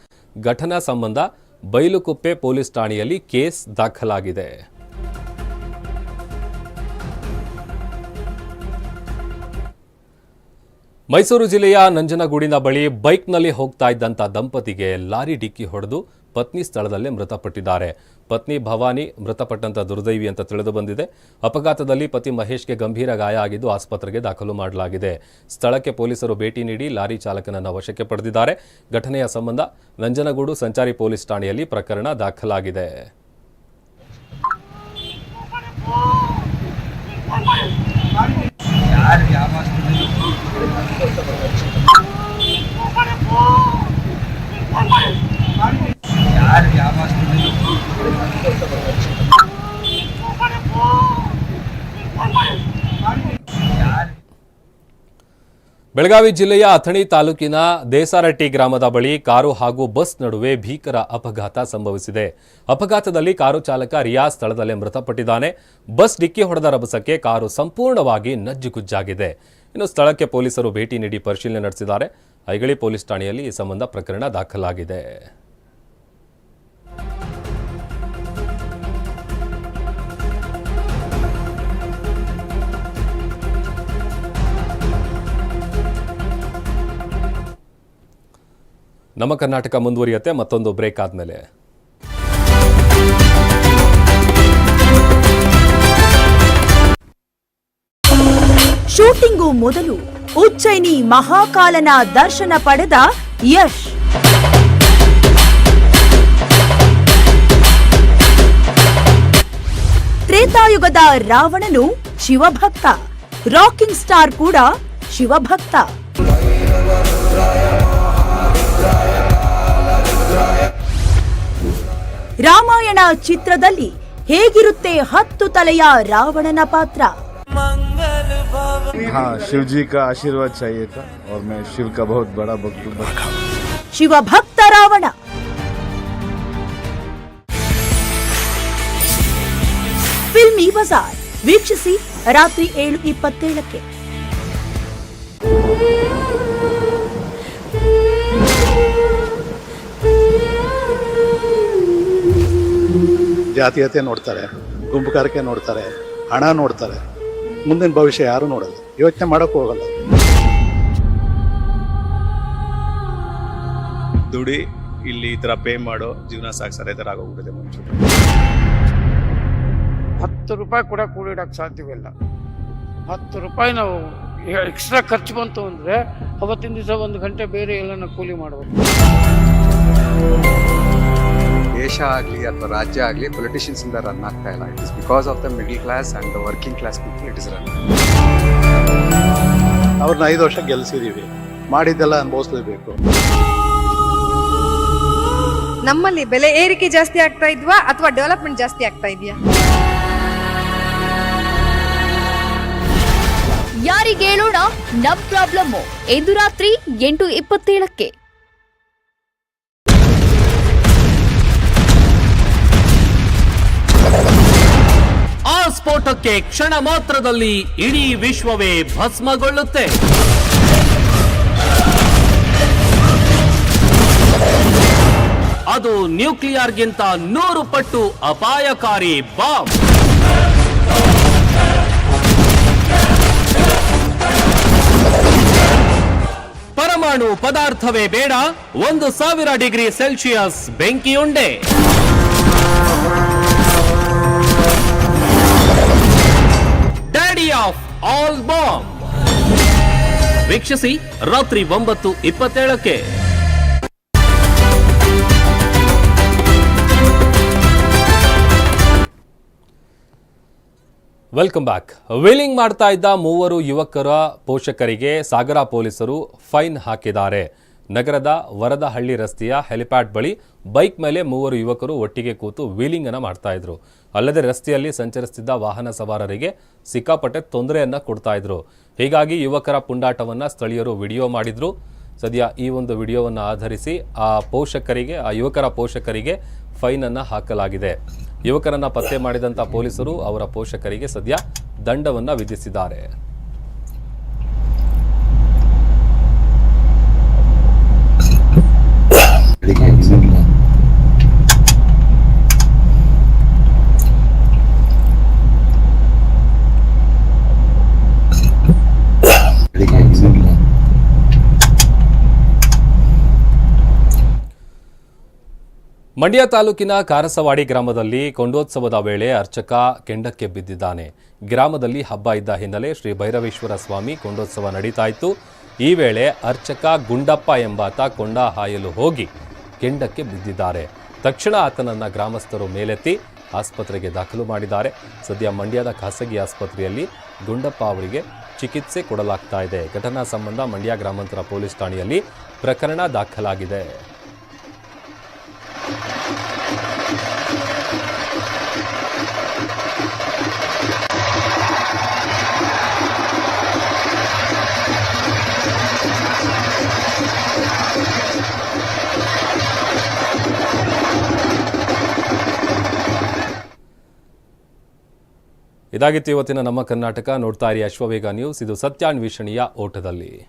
ಘಟನಾ ಸಂಬಂಧ ಬೈಲುಕುಪ್ಪೆ ಪೊಲೀಸ್ ಠಾಣೆಯಲ್ಲಿ ಕೇಸ್ ದಾಖಲಾಗಿದೆ. ಮೈಸೂರು ಜಿಲ್ಲೆಯ ನಂಜನಗೂಡಿನ ಬಳಿ ಬೈಕ್ನಲ್ಲಿ ಹೋಗ್ತಾ ಇದ್ದಂಥ ದಂಪತಿಗೆ ಲಾರಿ ಡಿಕ್ಕಿ ಹೊಡೆದು ಪತ್ನಿ ಸ್ಥಳದಲ್ಲೇ ಮೃತಪಟ್ಟಿದ್ದಾರೆ. ಪತ್ನಿ ಭವಾನಿ ಮೃತಪಟ್ಟಂತ ದುರ್ದೈವಿ ಅಂತ ತಿಳಿದು ಬಂದಿದೆ ಅಪಘಾತದಲ್ಲಿ ಪತಿ ಮಹೇಶ್ಗೆ ಗಂಭೀರ ಗಾಯ ಆಗಿದ್ದು ಆಸ್ಪತ್ರೆಗೆ ದಾಖಲು ಮಾಡಲಾಗಿದೆ. ಸ್ಥಳಕ್ಕೆ ಪೊಲೀಸರು ಭೇಟಿ ನೀಡಿ ಲಾರಿ ಚಾಲಕನನ್ನು ವಶಕ್ಕೆ ಪಡೆದಿದ್ದಾರೆ. ಘಟನೆಯ ಸಂಬಂಧ ನಂಜನಗೂಡು ಸಂಚಾರಿ ಪೊಲೀಸ್ ಠಾಣೆಯಲ್ಲಿ ಪ್ರಕರಣ ದಾಖಲಾಗಿದೆ. ಯಾರು ಯಾವ ಅಷ್ಟು ಬೆಳಗಾವಿ ಜಿಲ್ಲೆಯ ಅಥಣಿ ತಾಲೂಕಿನ ದೇಸಾರಟ್ಟಿ ಗ್ರಾಮದ ಬಳಿ ಕಾರು ಹಾಗೂ ಬಸ್ ನಡುವೆ ಭೀಕರ ಅಪಘಾತ ಸಂಭವಿಸಿದೆ. ಅಪಘಾತದಲ್ಲಿ ಕಾರು ಚಾಲಕ ರಿಯಾ ಸ್ಥಳದಲ್ಲೇ ಮೃತಪಟ್ಟಿದ್ದಾನೆ. ಬಸ್ ಡಿಕ್ಕಿ ಹೊಡೆದ ರಭಸಕ್ಕೆ ಕಾರು ಸಂಪೂರ್ಣವಾಗಿ ನಜ್ಜುಗುಜ್ಜಾಗಿದೆ. ಇನ್ನು ಸ್ಥಳಕ್ಕೆ ಪೊಲೀಸರು ಭೇಟಿ ನೀಡಿ ಪರಿಶೀಲನೆ ನಡೆಸಿದ್ದಾರೆ. ಐಗಳಿ ಪೊಲೀಸ್ ಠಾಣೆಯಲ್ಲಿ ಈ ಸಂಬಂಧ ಪ್ರಕರಣ ದಾಖಲಾಗಿದೆ. ನಮ್ಮ ಕರ್ನಾಟಕ ಮುಂದುವರಿಯುತ್ತೆ, ಮತ್ತೊಂದು ಬ್ರೇಕ್ ಆದಮೇಲೆ. ಶೂಟಿಂಗು ಮೊದಲು ಉಚ್ಚೈನಿ ಮಹಾಕಾಲನ ದರ್ಶನ ಪಡೆದ ಯಶ್. ತ್ರೇತಾಯುಗದ ರಾವಣನು ಶಿವಭಕ್ತ, ರಾಕಿಂಗ್ ಸ್ಟಾರ್ ಕೂಡ ಶಿವಭಕ್ತ. ರಾಮಾಯಣ ಚಿತ್ರದಲ್ಲಿ ಹೇಗಿರುತ್ತೆ ಹತ್ತು ತಲೆಯ ರಾವಣನ ಪಾತ್ರ हाँ शिव जी का आशीर्वाद चाहिए था और मैं शिव का बहुत बड़ा भक्त हूँ ಶಿವಭಕ್ತ ರಾವಣ ಫಿಲ್ಮಿ ಬಜಾರ್ ವೀಕ್ಷಿಸಿ ರಾತ್ರಿ ಏಳು ಇಪ್ಪತ್ತೇಳಕ್ಕೆ ಜಾತೀಯತೆ ನೋಡ್ತಾರೆ ಗುಂಪುಗಾರಿಕೆ ನೋಡ್ತಾರೆ ಹಣ ನೋಡ್ತಾರೆ. ಮುಂದಿನ ಭವಿಷ್ಯ ಯಾರು ನೋಡಲ್ಲ. ಯೋಚನೆ ಮಾಡೋಕ್ಕೂ ಹೋಗಲ್ಲ. ದುಡಿ ಇಲ್ಲಿ ಈ ಥರ ಪೇ ಮಾಡೋ ಜೀವನ ಸಾಗಿಸ್ತಾರೆ ಈ ಥರ ಆಗೋಗ್ಬಿಟ್ಟಿದೆ ಮನುಷ್ಯರು ಹತ್ತು ರೂಪಾಯಿ ಕೂಡ ಕೂಡಿಡಕ್ಕೆ ಸಾಧ್ಯವಿಲ್ಲ. ಹತ್ತು ರೂಪಾಯಿ ನಾವು ಎಕ್ಸ್ಟ್ರಾ ಖರ್ಚು ಬಂತು ಅಂದರೆ ಅವತ್ತಿನ ದಿವಸ ಒಂದು ಗಂಟೆ ಬೇರೆ ಎಲ್ಲನ ಕೂಲಿ ಮಾಡಬೇಕು. ದೇಶ ಆಗಲಿ ಅಥವಾ ರಾಜ್ಯ ಆಗಲಿ ಪೊಲಿಟಿಷಿಯನ್ಸ್ ಇಂದ ರನ್ ಆಗ್ತಾ ಇಲ್ಲ. It is because of the middle class and the working class people it is run ಅವ್ರನ್ನ ಐದು ವರ್ಷ ಗೆಲ್ಸಿದೀವಿ. ಮಾಡಿದ್ದೆಲ್ಲ ಅನುಭವಿಸ್ಲೇಬೇಕು. ನಮ್ಮಲ್ಲಿ ಬೆಲೆ ಏರಿಕೆ ಜಾಸ್ತಿ ಆಗ್ತಾ ಇದ್ವಾ ಅಥವಾ ಡೆವಲಪ್ಮೆಂಟ್ ಜಾಸ್ತಿ ಆಗ್ತಾ ಇದೆಯಾ? ಯಾರಿಗೇಳೋಣ ನಮ್ ಪ್ರಾಬ್ಲಮ್ಮು ಎದುರಾತ್ರಿ ಎಂಟು ಇಪ್ಪತ್ತೇಳಕ್ಕೆ. ಸ್ಫೋಟಕ್ಕೆ ಕ್ಷಣ ಮಾತ್ರದಲ್ಲಿ ಇಡೀ ವಿಶ್ವವೇ ಭಸ್ಮಗೊಳ್ಳುತ್ತೆ. ಅದು ನ್ಯೂಕ್ಲಿಯರ್ಗಿಂತ ನೂರು ಪಟ್ಟು ಅಪಾಯಕಾರಿ ಬಾಂಬ್. ಪರಮಾಣು ಪದಾರ್ಥವೇ ಬೇಡ, ಒಂದು ಸಾವಿರ ಡಿಗ್ರಿ ಸೆಲ್ಸಿಯಸ್ ಬೆಂಕಿಯುಂಡೆ. ಆಲ್ ಬಾಂಬ್ ವೀಕ್ಷಿಸಿ ರಾತ್ರಿ ಒಂಬತ್ತು ಇಪ್ಪತ್ತೇಳಕ್ಕೆ. Welcome back. ವೀಲಿಂಗ್ ಮಾಡ್ತಾ ಇದ್ದ ಮೂವರು ಯುವಕರ ಪೋಷಕರಿಗೆ ಸಾಗರ ಪೊಲೀಸರು ಫೈನ್ ಹಾಕಿದ್ದಾರೆ. ನಗರದ ವರದಹಳ್ಳಿ ರಸ್ತೆಯ ಹೆಲಿಪ್ಯಾಡ್ ಬಳಿ ಬೈಕ್ ಮೇಲೆ ಮೂವರು ಯುವಕರು ಒಟ್ಟಿಗೆ ಕೂತು ವೀಲಿಂಗ್ ಅನ್ನು ಮಾಡ್ತಾ ಇದ್ರು. ಅಲ್ಲದೆ ರಸ್ತೆಯಲ್ಲಿ ಸಂಚರಿಸುತ್ತಿದ್ದ ವಾಹನ ಸವಾರರಿಗೆ ಸಿಕ್ಕಾಪಟ್ಟೆ ತೊಂದರೆಯನ್ನ ಕೊಡ್ತಾ ಇದ್ರು. ಹೀಗಾಗಿ ಯುವಕರ ಪುಂಡಾಟವನ್ನ ಸ್ಥಳೀಯರು ವಿಡಿಯೋ ಮಾಡಿದ್ರು. ಸದ್ಯ ಈ ಒಂದು ವಿಡಿಯೋವನ್ನು ಆಧರಿಸಿ ಆ ಪೋಷಕರಿಗೆ, ಆ ಯುವಕರ ಪೋಷಕರಿಗೆ ಫೈನ್ ಅನ್ನ ಹಾಕಲಾಗಿದೆ. ಯುವಕರನ್ನ ಪತ್ತೆ ಮಾಡಿದಂಥ ಪೊಲೀಸರು ಅವರ ಪೋಷಕರಿಗೆ ಸದ್ಯ ದಂಡವನ್ನ ವಿಧಿಸಿದ್ದಾರೆ. ಮಂಡ್ಯ ತಾಲೂಕಿನ ಕಾರಸವಾಡಿ ಗ್ರಾಮದಲ್ಲಿ ಕೊಂಡೋತ್ಸವದ ವೇಳೆ ಅರ್ಚಕ ಕೆಂಡಕ್ಕೆ ಬಿದ್ದಿದ್ದಾನೆ. ಗ್ರಾಮದಲ್ಲಿ ಹಬ್ಬ ಇದ್ದ ಹಿನ್ನೆಲೆ ಶ್ರೀ ಭೈರವೇಶ್ವರ ಸ್ವಾಮಿ ಕೊಂಡೋತ್ಸವ ನಡೀತಾ ಇತ್ತು. ಈ ವೇಳೆ ಅರ್ಚಕ ಗುಂಡಪ್ಪ ಎಂಬಾತ ಕೊಂಡ ಹಾಯಲು ಹೋಗಿ ಕೆಂಡಕ್ಕೆ ಬಿದ್ದಿದ್ದಾರೆ. ತಕ್ಷಣ ಆತನನ್ನ ಗ್ರಾಮಸ್ಥರು ಮೇಲೆತ್ತಿ ಆಸ್ಪತ್ರೆಗೆ ದಾಖಲು ಮಾಡಿದ್ದಾರೆ. ಸದ್ಯ ಮಂಡ್ಯದ ಖಾಸಗಿ ಆಸ್ಪತ್ರೆಯಲ್ಲಿ ಗುಂಡಪ್ಪ ಅವರಿಗೆ ಚಿಕಿತ್ಸೆ ಕೊಡಲಾಗ್ತಾ ಇದೆ. ಘಟನಾ ಸಂಬಂಧ ಮಂಡ್ಯ ಗ್ರಾಮಾಂತರ ಪೊಲೀಸ್ ಠಾಣೆಯಲ್ಲಿ ಪ್ರಕರಣ ದಾಖಲಾಗಿದೆ. ಇದಾಗಿತ್ತು ಇವತ್ತಿನ ನಮ್ಮ ಕರ್ನಾಟಕ. ನೋಡ್ತಾ ಇರಿ ಅಶ್ವವೇಗ ನ್ಯೂಸ್. ಇದು ಸತ್ಯಾನ್ವೇಷಣೆಯ ಓಟದಲ್ಲಿ.